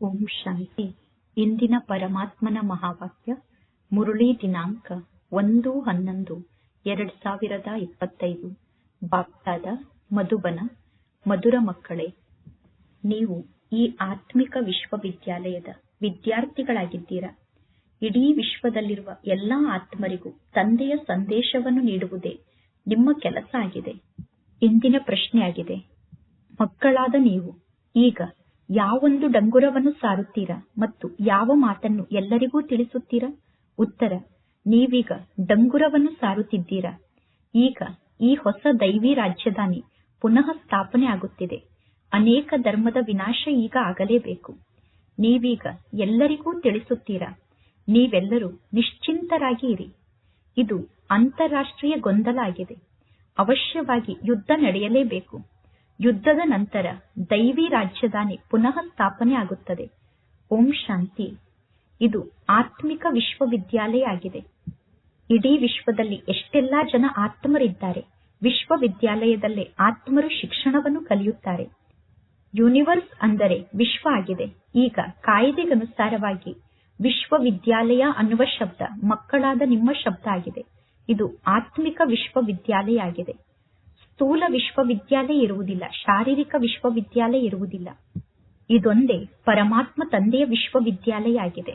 ಓಂ ಶಾಂತಿ. ಇಂದಿನ ಪರಮಾತ್ಮನ ಮಹಾವಾಕ್ಯ, ಮುರುಳಿ ದಿನಾಂಕ ಒಂದು ಹನ್ನೊಂದು, ಎರಡ್ ಸಾವಿರದ ಇಪ್ಪತ್ತೈದು. ಬಾಪ್ತಾದ ಮಧುಬನ, ಮಧುರ ಮಕ್ಕಳೇ, ನೀವು ಈ ಆತ್ಮಿಕ ವಿಶ್ವವಿದ್ಯಾಲಯದ ವಿದ್ಯಾರ್ಥಿಗಳಾಗಿದ್ದೀರಾ? ಇಡೀ ವಿಶ್ವದಲ್ಲಿರುವ ಎಲ್ಲಾ ಆತ್ಮರಿಗೂ ತಂದೆಯ ಸಂದೇಶವನ್ನು ನೀಡುವುದೇ ನಿಮ್ಮ ಕೆಲಸ ಆಗಿದೆ. ಇಂದಿನ ಪ್ರಶ್ನೆಯಾಗಿದೆ. ಮಕ್ಕಳಾದ ನೀವು ಈಗ ಯಾವೊಂದು ಡಂಗುರವನ್ನು ಸಾರುತ್ತೀರಾ ಮತ್ತು ಯಾವ ಮಾತನ್ನು ಎಲ್ಲರಿಗೂ ತಿಳಿಸುತ್ತೀರಾ? ಉತ್ತರ, ನೀವೀಗ ಡಂಗುರವನ್ನು ಸಾರುತ್ತಿದ್ದೀರಾ? ಈಗ ಈ ಹೊಸ ದೈವಿ ರಾಜಧಾನಿ ಪುನಃ ಸ್ಥಾಪನೆ ಆಗುತ್ತಿದೆ. ಅನೇಕ ಧರ್ಮದ ವಿನಾಶ ಈಗ ಆಗಲೇಬೇಕು. ನೀವೀಗ ಎಲ್ಲರಿಗೂ ತಿಳಿಸುತ್ತೀರಾ? ನೀವೆಲ್ಲರೂ ನಿಶ್ಚಿಂತರಾಗಿ ಇರಿ. ಇದು ಅಂತಾರಾಷ್ಟ್ರೀಯ ಗೊಂದಲ ಆಗಿದೆ. ಅವಶ್ಯವಾಗಿ ಯುದ್ಧ ನಡೆಯಲೇಬೇಕು. ಯುದ್ಧದ ನಂತರ ದೈವಿ ರಾಜ್ಯದಾನೆ ಪುನಃ ಸ್ಥಾಪನೆ ಆಗುತ್ತದೆ. ಓಂ ಶಾಂತಿ. ಇದು ಆತ್ಮಿಕ ವಿಶ್ವವಿದ್ಯಾಲಯ ಆಗಿದೆ. ಇಡೀ ವಿಶ್ವದಲ್ಲಿ ಎಷ್ಟೆಲ್ಲಾ ಜನ ಆತ್ಮರಿದ್ದಾರೆ, ವಿಶ್ವವಿದ್ಯಾಲಯದಲ್ಲೇ ಆತ್ಮರು ಶಿಕ್ಷಣವನ್ನು ಕಲಿಯುತ್ತಾರೆ. ಯೂನಿವರ್ಸ್ ಅಂದರೆ ವಿಶ್ವ ಆಗಿದೆ. ಈಗ ಕಾಯ್ದೆಗನುಸಾರವಾಗಿ ವಿಶ್ವವಿದ್ಯಾಲಯ ಅನ್ನುವ ಶಬ್ದ ಮಕ್ಕಳಾದ ನಿಮ್ಮ ಶಬ್ದ ಆಗಿದೆ. ಇದು ಆತ್ಮಿಕ ವಿಶ್ವವಿದ್ಯಾಲಯ ಆಗಿದೆ. ಸ್ಥೂಲ ವಿಶ್ವವಿದ್ಯಾಲಯ ಇರುವುದಿಲ್ಲ, ಶಾರೀರಿಕ ವಿಶ್ವವಿದ್ಯಾಲಯ ಇರುವುದಿಲ್ಲ. ಇದೊಂದೇ ಪರಮಾತ್ಮ ತಂದೆಯ ವಿಶ್ವವಿದ್ಯಾಲಯ ಆಗಿದೆ.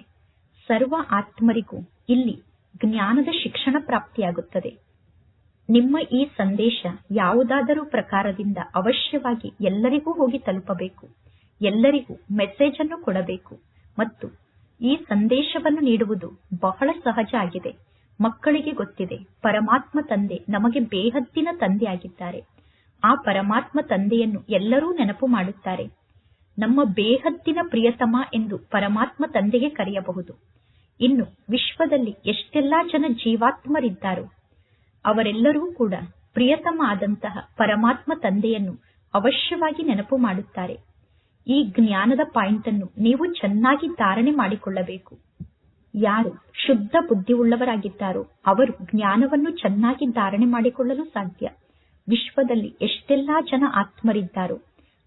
ಸರ್ವ ಆತ್ಮರಿಗೂ ಇಲ್ಲಿ ಜ್ಞಾನದ ಶಿಕ್ಷಣ ಪ್ರಾಪ್ತಿಯಾಗುತ್ತದೆ. ನಿಮ್ಮ ಈ ಸಂದೇಶ ಯಾವುದಾದರೂ ಪ್ರಕಾರದಿಂದ ಅವಶ್ಯವಾಗಿ ಎಲ್ಲರಿಗೂ ಹೋಗಿ ತಲುಪಬೇಕು. ಎಲ್ಲರಿಗೂ ಮೆಸೇಜ್ ಅನ್ನು ಕೊಡಬೇಕು. ಮತ್ತು ಈ ಸಂದೇಶವನ್ನು ನೀಡುವುದು ಬಹಳ ಸಹಜ ಆಗಿದೆ. ಮಕ್ಕಳಿಗೆ ಗೊತ್ತಿದೆ. ಪರಮಾತ್ಮ ತಂದೆ ನಮಗೆ ಬೇಹದ್ದಿನ ತಂದೆಯಾಗಿದ್ದಾರೆ. ಆ ಪರಮಾತ್ಮ ತಂದೆಯನ್ನು ಎಲ್ಲರೂ ನೆನಪು ಮಾಡುತ್ತಾರೆ. ನಮ್ಮ ಬೇಹದ್ದಿನ ಪ್ರಿಯತಮ ಎಂದು ಪರಮಾತ್ಮ ತಂದೆಗೆ ಕರೆಯಬಹುದು. ಇನ್ನು ವಿಶ್ವದಲ್ಲಿ ಎಷ್ಟೆಲ್ಲಾ ಜನ ಜೀವಾತ್ಮರಿದ್ದಾರೋ, ಅವರೆಲ್ಲರೂ ಕೂಡ ಪ್ರಿಯತಮ ಆದಂತಹ ಪರಮಾತ್ಮ ತಂದೆಯನ್ನು ಅವಶ್ಯವಾಗಿ ನೆನಪು ಮಾಡುತ್ತಾರೆ. ಈ ಜ್ಞಾನದ ಪಾಯಿಂಟ್ ಅನ್ನು ನೀವು ಚೆನ್ನಾಗಿ ಧಾರಣೆ ಮಾಡಿಕೊಳ್ಳಬೇಕು. ಯಾರು ಶುದ್ಧ ಬುದ್ಧಿಯುಳ್ಳವರಾಗಿದ್ದಾರೋ ಅವರು ಜ್ಞಾನವನ್ನು ಚೆನ್ನಾಗಿ ಧಾರಣೆ ಮಾಡಿಕೊಳ್ಳಲು ಸಾಧ್ಯ. ವಿಶ್ವದಲ್ಲಿ ಎಷ್ಟೆಲ್ಲಾ ಜನ ಆತ್ಮರಿದ್ದಾರೋ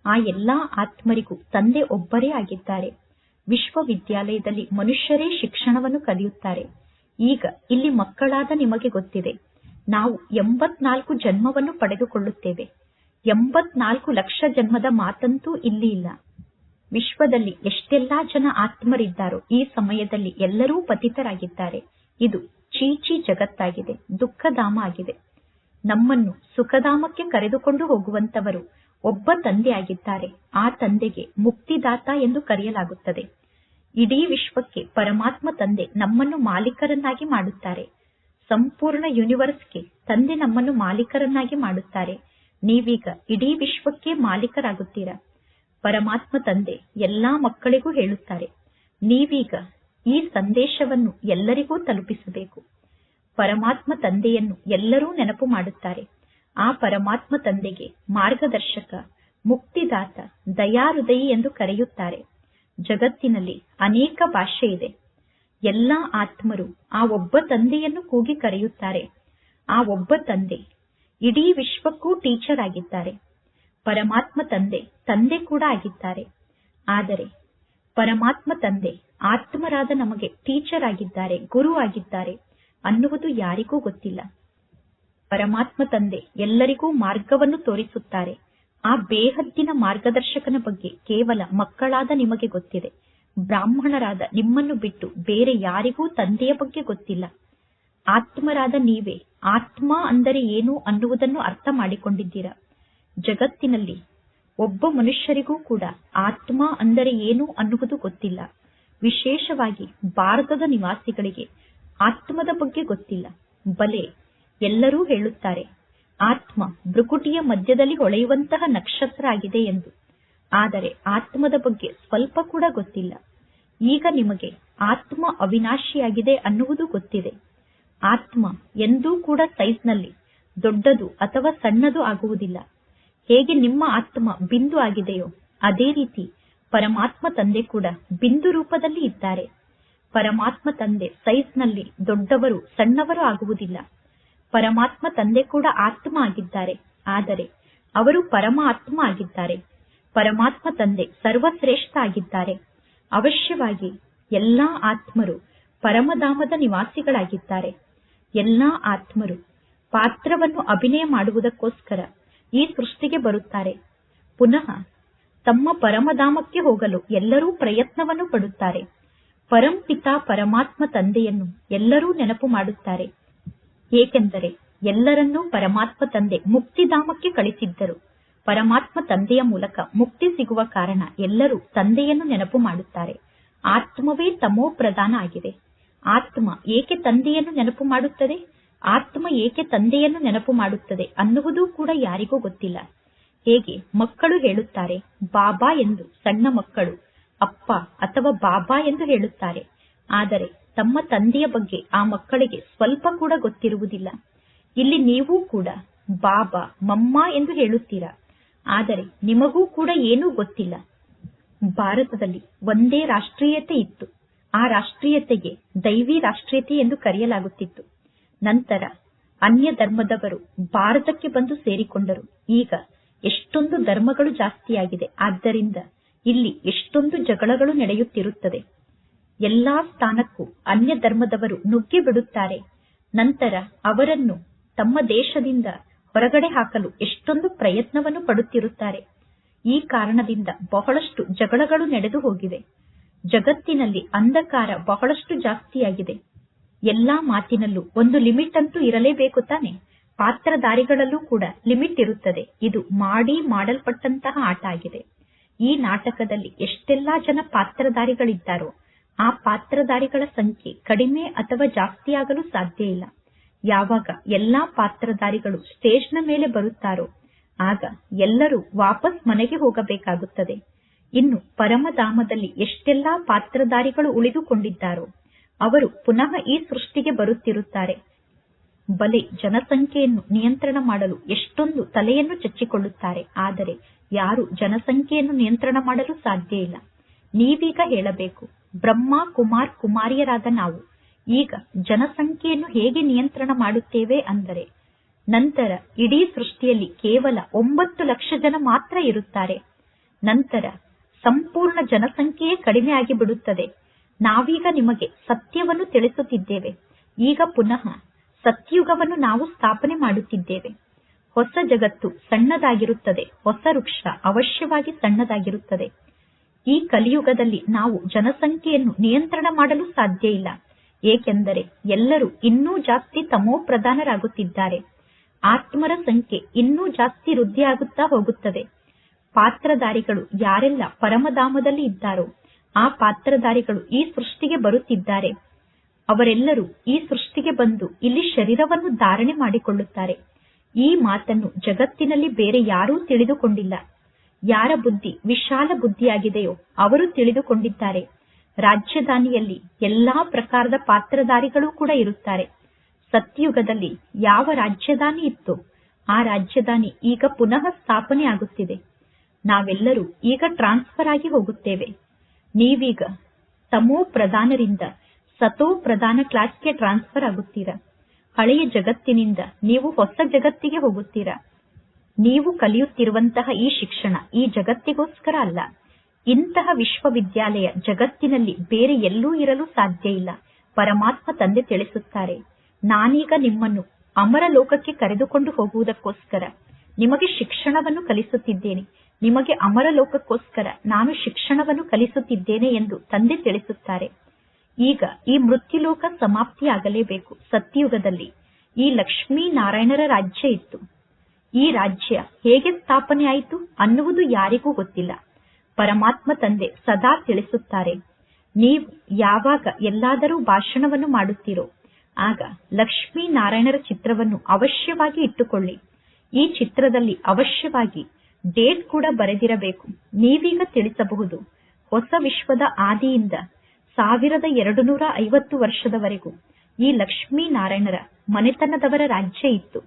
ಆ ಎಲ್ಲಾ ಆತ್ಮರಿಗೂ ತಂದೆ ಒಬ್ಬರೇ ಆಗಿದ್ದಾರೆ. ವಿಶ್ವವಿದ್ಯಾಲಯದಲ್ಲಿ ಮನುಷ್ಯರೇ ಶಿಕ್ಷಣವನ್ನು ಕಲಿಯುತ್ತಾರೆ. ಈಗ ಇಲ್ಲಿ ಮಕ್ಕಳಾದ ನಿಮಗೆ ಗೊತ್ತಿದೆ. ನಾವು ಎಂಬತ್ನಾಲ್ಕು ಜನ್ಮವನ್ನು ಪಡೆದುಕೊಳ್ಳುತ್ತೇವೆ. ಎಂಬತ್ನಾಲ್ಕು ಲಕ್ಷ ಜನ್ಮದ ಮಾತಂತೂ ಇಲ್ಲಿ ಇಲ್ಲ. ವಿಶ್ವದಲ್ಲಿ ಎಷ್ಟೆಲ್ಲಾ ಜನ ಆತ್ಮರಿದ್ದಾರೋ ಈ ಸಮಯದಲ್ಲಿ ಎಲ್ಲರೂ ಪತಿತರಾಗಿದ್ದಾರೆ. ಇದು ಚೀಚಿ ಜಗತ್ತಾಗಿದೆ, ದುಃಖಧಾಮ ಆಗಿದೆ. ನಮ್ಮನ್ನು ಸುಖಧಾಮಕ್ಕೆ ಕರೆದುಕೊಂಡು ಹೋಗುವಂತವರು ಒಬ್ಬ ತಂದೆ ಆಗಿದ್ದಾರೆ. ಆ ತಂದೆಗೆ ಮುಕ್ತಿದಾತ ಎಂದು ಕರೆಯಲಾಗುತ್ತದೆ. ಇಡೀ ವಿಶ್ವಕ್ಕೆ ಪರಮಾತ್ಮ ತಂದೆ ನಮ್ಮನ್ನು ಮಾಲೀಕರನ್ನಾಗಿ ಮಾಡುತ್ತಾರೆ. ಸಂಪೂರ್ಣ ಯೂನಿವರ್ಸ್ಗೆ ತಂದೆ ನಮ್ಮನ್ನು ಮಾಲೀಕರನ್ನಾಗಿ ಮಾಡುತ್ತಾರೆ. ನೀವೀಗ ಇಡೀ ವಿಶ್ವಕ್ಕೆ ಮಾಲೀಕರಾಗುತ್ತೀರಾ? ಪರಮಾತ್ಮ ತಂದೆ ಎಲ್ಲಾ ಮಕ್ಕಳಿಗೂ ಹೇಳುತ್ತಾರೆ, ನೀವೀಗ ಈ ಸಂದೇಶವನ್ನು ಎಲ್ಲರಿಗೂ ತಲುಪಿಸಬೇಕು. ಪರಮಾತ್ಮ ತಂದೆಯನ್ನು ಎಲ್ಲರೂ ನೆನಪು ಮಾಡುತ್ತಾರೆ, ಆ ಪರಮಾತ್ಮ ತಂದೆಗೆ ಮಾರ್ಗದರ್ಶಕ, ಮುಕ್ತಿದಾತ ದಯಾಹೃದಯಿ ಎಂದು ಕರೆಯುತ್ತಾರೆ. ಜಗತ್ತಿನಲ್ಲಿ ಅನೇಕ ಭಾಷೆ ಇದೆ. ಎಲ್ಲಾ ಆತ್ಮರು ಆ ಒಬ್ಬ ತಂದೆಯನ್ನು ಕೂಗಿ ಕರೆಯುತ್ತಾರೆ. ಆ ಒಬ್ಬ ತಂದೆ ಇಡೀ ವಿಶ್ವಕ್ಕೂ ಟೀಚರ್ ಆಗಿದ್ದಾರೆ. ಪರಮಾತ್ಮ ತಂದೆ ತಂದೆ ಕೂಡ ಆಗಿದ್ದಾರೆ. ಆದರೆ ಪರಮಾತ್ಮ ತಂದೆ ಆತ್ಮರಾದ ನಮಗೆ ಟೀಚರ್ ಆಗಿದ್ದಾರೆ, ಗುರು ಆಗಿದ್ದಾರೆ ಅನ್ನುವುದು ಯಾರಿಗೂ ಗೊತ್ತಿಲ್ಲ. ಪರಮಾತ್ಮ ತಂದೆ ಎಲ್ಲರಿಗೂ ಮಾರ್ಗವನ್ನು ತೋರಿಸುತ್ತಾರೆ. ಆ ಬೇಹದ್ದಿನ ಮಾರ್ಗದರ್ಶಕನ ಬಗ್ಗೆ ಕೇವಲ ಮಕ್ಕಳಾದ ನಿಮಗೆ ಗೊತ್ತಿದೆ. ಬ್ರಾಹ್ಮಣರಾದ ನಿಮ್ಮನ್ನು ಬಿಟ್ಟು ಬೇರೆ ಯಾರಿಗೂ ತಂದೆಯ ಬಗ್ಗೆ ಗೊತ್ತಿಲ್ಲ. ಆತ್ಮರಾದ ನೀವೇ ಆತ್ಮ ಅಂದರೆ ಏನು ಅನ್ನುವುದನ್ನು ಅರ್ಥ ಮಾಡಿಕೊಂಡಿದ್ದೀರಾ? ಜಗತ್ತಿನಲ್ಲಿ ಒಬ್ಬ ಮನುಷ್ಯರಿಗೂ ಕೂಡ ಆತ್ಮ ಅಂದರೆ ಏನು ಅನ್ನುವುದು ಗೊತ್ತಿಲ್ಲ. ವಿಶೇಷವಾಗಿ ಭಾರತದ ನಿವಾಸಿಗಳಿಗೆ ಆತ್ಮದ ಬಗ್ಗೆ ಗೊತ್ತಿಲ್ಲ. ಬಲೆ ಎಲ್ಲರೂ ಹೇಳುತ್ತಾರೆ, ಆತ್ಮ ಮೃಕುಟಿಯ ಮಧ್ಯದಲ್ಲಿ ಹೊಳೆಯುವಂತಹ ನಕ್ಷತ್ರ ಆಗಿದೆ ಎಂದು. ಆದರೆ ಆತ್ಮದ ಬಗ್ಗೆ ಸ್ವಲ್ಪ ಕೂಡ ಗೊತ್ತಿಲ್ಲ. ಈಗ ನಿಮಗೆ ಆತ್ಮ ಅವಿನಾಶಿಯಾಗಿದೆ ಅನ್ನುವುದು ಗೊತ್ತಿದೆ. ಆತ್ಮ ಎಂದೂ ಕೂಡ ಸೈಜ್ನಲ್ಲಿ ದೊಡ್ಡದು ಅಥವಾ ಸಣ್ಣದು ಆಗುವುದಿಲ್ಲ. ಹೇಗೆ ನಿಮ್ಮ ಆತ್ಮ ಬಿಂದು ಆಗಿದೆಯೋ ಅದೇ ರೀತಿ ಪರಮಾತ್ಮ ತಂದೆ ಕೂಡ ಬಿಂದು ರೂಪದಲ್ಲಿ ಇದ್ದಾರೆ. ಪರಮಾತ್ಮ ತಂದೆ ಸೈಜ್ನಲ್ಲಿ ದೊಡ್ಡವರು ಸಣ್ಣವರು ಆಗುವುದಿಲ್ಲ. ಪರಮಾತ್ಮ ತಂದೆ ಕೂಡ ಆತ್ಮ ಆಗಿದ್ದಾರೆ. ಆದರೆ ಅವರು ಪರಮಾತ್ಮ ಆಗಿದ್ದಾರೆ. ಪರಮಾತ್ಮ ತಂದೆ ಸರ್ವಶ್ರೇಷ್ಠ ಆಗಿದ್ದಾರೆ. ಅವಶ್ಯವಾಗಿ ಎಲ್ಲಾ ಆತ್ಮರು ಪರಮಧಾಮದ ನಿವಾಸಿಗಳಾಗಿದ್ದಾರೆ. ಎಲ್ಲಾ ಆತ್ಮರು ಪಾತ್ರವನ್ನು ಅಭಿನಯ ಮಾಡುವುದಕ್ಕೋಸ್ಕರ ಈ ಸೃಷ್ಟಿಗೆ ಬರುತ್ತಾರೆ. ಪುನಃ ತಮ್ಮ ಪರಮಧಾಮಕ್ಕೆ ಹೋಗಲು ಎಲ್ಲರೂ ಪ್ರಯತ್ನವನ್ನು ಪಡುತ್ತಾರೆ. ಪರಂಪಿತ ಪರಮಾತ್ಮ ತಂದೆಯನ್ನು ಎಲ್ಲರೂ ನೆನಪು ಮಾಡುತ್ತಾರೆ. ಏಕೆಂದರೆ ಎಲ್ಲರನ್ನೂ ಪರಮಾತ್ಮ ತಂದೆ ಮುಕ್ತಿಧಾಮಕ್ಕೆ ಕಳಿಸಿದ್ದರು. ಪರಮಾತ್ಮ ತಂದೆಯ ಮೂಲಕ ಮುಕ್ತಿ ಸಿಗುವ ಕಾರಣ ಎಲ್ಲರೂ ತಂದೆಯನ್ನು ನೆನಪು ಮಾಡುತ್ತಾರೆ. ಆತ್ಮವೇ ತಮೋ ಪ್ರಧಾನ ಆಗಿದೆ. ಆತ್ಮ ಏಕೆ ತಂದೆಯನ್ನು ನೆನಪು ಮಾಡುತ್ತದೆ? ಆತ್ಮ ಏಕೆ ತಂದೆಯನ್ನು ನೆನಪು ಮಾಡುತ್ತದೆ ಅನ್ನುವುದೂ ಕೂಡ ಯಾರಿಗೂ ಗೊತ್ತಿಲ್ಲ. ಹೇಗೆ? ಮಕ್ಕಳು ಹೇಳುತ್ತಾರೆ, ಬಾಬಾ ಎಂದು, ಸಣ್ಣ ಮಕ್ಕಳು, ಅಪ್ಪ ಅಥವಾ ಬಾಬಾ ಎಂದು ಹೇಳುತ್ತಾರೆ. ಆದರೆ ತಮ್ಮ ತಂದೆಯ ಬಗ್ಗೆ ಆ ಮಕ್ಕಳಿಗೆ ಸ್ವಲ್ಪ ಕೂಡ ಗೊತ್ತಿರುವುದಿಲ್ಲ. ಇಲ್ಲಿ ನೀವೂ ಕೂಡ, ಬಾಬಾ ಮಮ್ಮ ಎಂದು ಹೇಳುತ್ತೀರಾ? ಆದರೆ ನಿಮಗೂ ಕೂಡ ಏನೂ ಗೊತ್ತಿಲ್ಲ. ಭಾರತದಲ್ಲಿ ಒಂದೇ ರಾಷ್ಟ್ರೀಯತೆ ಇತ್ತು. ಆ ರಾಷ್ಟ್ರೀಯತೆಗೆ ದೈವಿ ರಾಷ್ಟ್ರೀಯತೆ ಎಂದು ಕರೆಯಲಾಗುತ್ತಿತ್ತು. ನಂತರ ಅನ್ಯ ಧರ್ಮದವರು ಭಾರತಕ್ಕೆ ಬಂದು ಸೇರಿಕೊಂಡರು. ಈಗ ಎಷ್ಟೊಂದು ಧರ್ಮಗಳು ಜಾಸ್ತಿಯಾಗಿದೆ. ಆದ್ದರಿಂದ ಇಲ್ಲಿ ಎಷ್ಟೊಂದು ಜಗಳಗಳು ನಡೆಯುತ್ತಿರುತ್ತದೆ. ಎಲ್ಲಾ ಸ್ಥಾನಕ್ಕೂ ಅನ್ಯ ಧರ್ಮದವರು ನುಗ್ಗಿ ಬಿಡುತ್ತಾರೆ. ನಂತರ ಅವರನ್ನು ತಮ್ಮ ದೇಶದಿಂದ ಹೊರಗಡೆ ಹಾಕಲು ಎಷ್ಟೊಂದು ಪ್ರಯತ್ನವನ್ನು ಪಡುತ್ತಿರುತ್ತಾರೆ. ಈ ಕಾರಣದಿಂದ ಬಹಳಷ್ಟು ಜಗಳಗಳು ನಡೆದು ಹೋಗಿವೆ. ಜಗತ್ತಿನಲ್ಲಿ ಅಂಧಕಾರ ಬಹಳಷ್ಟು ಜಾಸ್ತಿಯಾಗಿದೆ. ಎಲ್ಲಾ ಮಾತಿನಲ್ಲೂ ಒಂದು ಲಿಮಿಟ್ ಅಂತೂ ಇರಲೇಬೇಕು ತಾನೆ. ಪಾತ್ರಧಾರಿಗಳಲ್ಲೂ ಕೂಡ ಲಿಮಿಟ್ ಇರುತ್ತದೆ. ಇದು ಮಾಡಿ ಮಾಡಲ್ಪಟ್ಟಂತಹ ಆಟ ಆಗಿದೆ. ಈ ನಾಟಕದಲ್ಲಿ ಎಷ್ಟೆಲ್ಲಾ ಜನ ಪಾತ್ರಧಾರಿಗಳಿದ್ದಾರೋ ಆ ಪಾತ್ರಧಾರಿಗಳ ಸಂಖ್ಯೆ ಕಡಿಮೆ ಅಥವಾ ಜಾಸ್ತಿಯಾಗಲು ಸಾಧ್ಯ ಇಲ್ಲ. ಯಾವಾಗ ಎಲ್ಲಾ ಪಾತ್ರಧಾರಿಗಳು ಸ್ಟೇಜ್ನ ಮೇಲೆ ಬರುತ್ತಾರೋ, ಆಗ ಎಲ್ಲರೂ ವಾಪಸ್ ಮನೆಗೆ ಹೋಗಬೇಕಾಗುತ್ತದೆ. ಇನ್ನು ಪರಮಧಾಮದಲ್ಲಿ ಎಷ್ಟೆಲ್ಲಾ ಪಾತ್ರಧಾರಿಗಳು ಉಳಿದುಕೊಂಡಿದ್ದಾರೋ ಅವರು ಪುನಃ ಈ ಸೃಷ್ಟಿಗೆ ಬರುತ್ತಿರುತ್ತಾರೆ. ಬಲೆ ಜನಸಂಖ್ಯೆಯನ್ನು ನಿಯಂತ್ರಣ ಮಾಡಲು ಎಷ್ಟೊಂದು ತಲೆಯನ್ನು ಚಚ್ಚಿಕೊಳ್ಳುತ್ತಾರೆ. ಆದರೆ ಯಾರು ಜನಸಂಖ್ಯೆಯನ್ನು ನಿಯಂತ್ರಣ ಮಾಡಲು ಸಾಧ್ಯ ಇಲ್ಲ. ನೀವೀಗ ಹೇಳಬೇಕು, ಬ್ರಹ್ಮ, ಕುಮಾರ್, ಕುಮಾರಿಯರಾದ ನಾವು. ಈಗ ಜನಸಂಖ್ಯೆಯನ್ನು ಹೇಗೆ ನಿಯಂತ್ರಣ ಮಾಡುತ್ತೇವೆ ಅಂದರೆ, ನಂತರ ಇಡೀ ಸೃಷ್ಟಿಯಲ್ಲಿ ಕೇವಲ ಒಂಬತ್ತು ಲಕ್ಷ ಜನ ಮಾತ್ರ ಇರುತ್ತಾರೆ. ನಂತರ ಸಂಪೂರ್ಣ ಜನಸಂಖ್ಯೆಯೇ ಕಡಿಮೆ ಆಗಿ ಬಿಡುತ್ತದೆ ನಾವೀಗ ನಿಮಗೆ ಸತ್ಯವನ್ನು ತಿಳಿಸುತ್ತಿದ್ದೇವೆ. ಈಗ ಪುನಃ ಸತ್ಯುಗವನ್ನು ನಾವು ಸ್ಥಾಪನೆ ಮಾಡುತ್ತಿದ್ದೇವೆ. ಹೊಸ ಜಗತ್ತು ಸಣ್ಣದಾಗಿರುತ್ತದೆ. ಹೊಸ ವೃಕ್ಷ ಅವಶ್ಯವಾಗಿ ಸಣ್ಣದಾಗಿರುತ್ತದೆ. ಈ ಕಲಿಯುಗದಲ್ಲಿ ನಾವು ಜನಸಂಖ್ಯೆಯನ್ನು ನಿಯಂತ್ರಣ ಮಾಡಲು ಸಾಧ್ಯ ಇಲ್ಲ. ಏಕೆಂದರೆ ಎಲ್ಲರೂ ಇನ್ನೂ ಜಾಸ್ತಿ ತಮೋ ಪ್ರಧಾನರಾಗುತ್ತಿದ್ದಾರೆ. ಆತ್ಮರ ಸಂಖ್ಯೆ ಇನ್ನೂ ಜಾಸ್ತಿ ವೃದ್ಧಿಯಾಗುತ್ತಾ ಹೋಗುತ್ತದೆ. ಪಾತ್ರಧಾರಿಗಳು ಯಾರೆಲ್ಲ ಪರಮಧಾಮದಲ್ಲಿ ಇದ್ದಾರೋ ಆ ಪಾತ್ರಧಾರಿಗಳು ಈ ಸೃಷ್ಟಿಗೆ ಬರುತ್ತಿದ್ದಾರೆ. ಅವರೆಲ್ಲರೂ ಈ ಸೃಷ್ಟಿಗೆ ಬಂದು ಇಲ್ಲಿ ಶರೀರವನ್ನು ಧಾರಣೆ ಮಾಡಿಕೊಳ್ಳುತ್ತಾರೆ. ಈ ಮಾತನ್ನು ಜಗತ್ತಿನಲ್ಲಿ ಬೇರೆ ಯಾರೂ ತಿಳಿದುಕೊಂಡಿಲ್ಲ. ಯಾರ ಬುದ್ಧಿ ವಿಶಾಲ ಬುದ್ಧಿಯಾಗಿದೆಯೋ ಅವರು ತಿಳಿದುಕೊಂಡಿದ್ದಾರೆ. ರಾಜ್ಯಧಾನಿಯಲ್ಲಿ ಎಲ್ಲಾ ಪ್ರಕಾರದ ಪಾತ್ರಧಾರಿಗಳು ಕೂಡ ಇರುತ್ತಾರೆ. ಸತ್ಯುಗದಲ್ಲಿ ಯಾವ ರಾಜ್ಯಧಾನಿ ಇತ್ತು ಆ ರಾಜ್ಯಧಾನಿ ಈಗ ಪುನಃ ಸ್ಥಾಪನೆ ಆಗುತ್ತಿದೆ ನಾವೆಲ್ಲರೂ ಈಗ ಟ್ರಾನ್ಸ್ಫರ್ ಆಗಿ ಹೋಗುತ್ತೇವೆ. ನೀವೀಗ ತಮೋ ಪ್ರಧಾನರಿಂದ ಸತೋ ಪ್ರಧಾನ ಕ್ಲಾಸ್ಗೆ ಟ್ರಾನ್ಸ್ಫರ್ ಆಗುತ್ತೀರಾ? ಹಳೆಯ ಜಗತ್ತಿನಿಂದ ನೀವು ಹೊಸ ಜಗತ್ತಿಗೆ ಹೋಗುತ್ತೀರಾ? ನೀವು ಕಲಿಯುತ್ತಿರುವಂತಹ ಈ ಶಿಕ್ಷಣ ಈ ಜಗತ್ತಿಗೋಸ್ಕರ ಅಲ್ಲ. ಇಂತಹ ವಿಶ್ವವಿದ್ಯಾಲಯ ಜಗತ್ತಿನಲ್ಲಿ ಬೇರೆ ಎಲ್ಲೂ ಇರಲು ಸಾಧ್ಯ ಇಲ್ಲ. ಪರಮಾತ್ಮ ತಂದೆ ತಿಳಿಸುತ್ತಾರೆ, ನಾನೀಗ ನಿಮ್ಮನ್ನು ಅಮರ ಲೋಕಕ್ಕೆ ಕರೆದುಕೊಂಡು ಹೋಗುವುದಕ್ಕೋಸ್ಕರ ನಿಮಗೆ ಶಿಕ್ಷಣವನ್ನು ಕಲಿಸುತ್ತಿದ್ದೇನೆ. ನಿಮಗೆ ಅಮರ ಲೋಕಕ್ಕೋಸ್ಕರ ನಾನು ಶಿಕ್ಷಣವನ್ನು ಕಲಿಸುತ್ತಿದ್ದೇನೆ ಎಂದು ತಂದೆ ತಿಳಿಸುತ್ತಾರೆ. ಈಗ ಈ ಮೃತ್ಯುಲೋಕ ಸಮಾಪ್ತಿಯಾಗಲೇಬೇಕು. ಸತ್ಯಯುಗದಲ್ಲಿ ಈ ಲಕ್ಷ್ಮೀ ನಾರಾಯಣರ ರಾಜ್ಯ ಇತ್ತು. ಈ ರಾಜ್ಯ ಹೇಗೆ ಸ್ಥಾಪನೆ ಆಯಿತು ಅನ್ನುವುದು ಯಾರಿಗೂ ಗೊತ್ತಿಲ್ಲ. ಪರಮಾತ್ಮ ತಂದೆ ಸದಾ ತಿಳಿಸುತ್ತಾರೆ, ನೀವು ಯಾವಾಗ ಎಲ್ಲಾದರೂ ಭಾಷಣವನ್ನು ಮಾಡುತ್ತೀರೋ, ಆಗ ಲಕ್ಷ್ಮೀ ನಾರಾಯಣರ ಚಿತ್ರವನ್ನು ಅವಶ್ಯವಾಗಿ ಇಟ್ಟುಕೊಳ್ಳಿ. ಈ ಚಿತ್ರದಲ್ಲಿ ಅವಶ್ಯವಾಗಿ ಡೇಟ್ ಕೂಡ ಬರೆದಿರಬೇಕು. ನೀವೀಗ ತಿಳಿಸಬಹುದು. ಹೊಸ ವಿಶ್ವದ ಆದಿಯಿಂದ ಸಾವಿರದ ಎರಡು ನೂರ ಐವತ್ತು ವರ್ಷದವರೆಗೂ ಈ ಲಕ್ಷ್ಮೀ ನಾರಾಯಣರ ಮನೆತನದವರ ರಾಜ್ಯ ಇತ್ತು.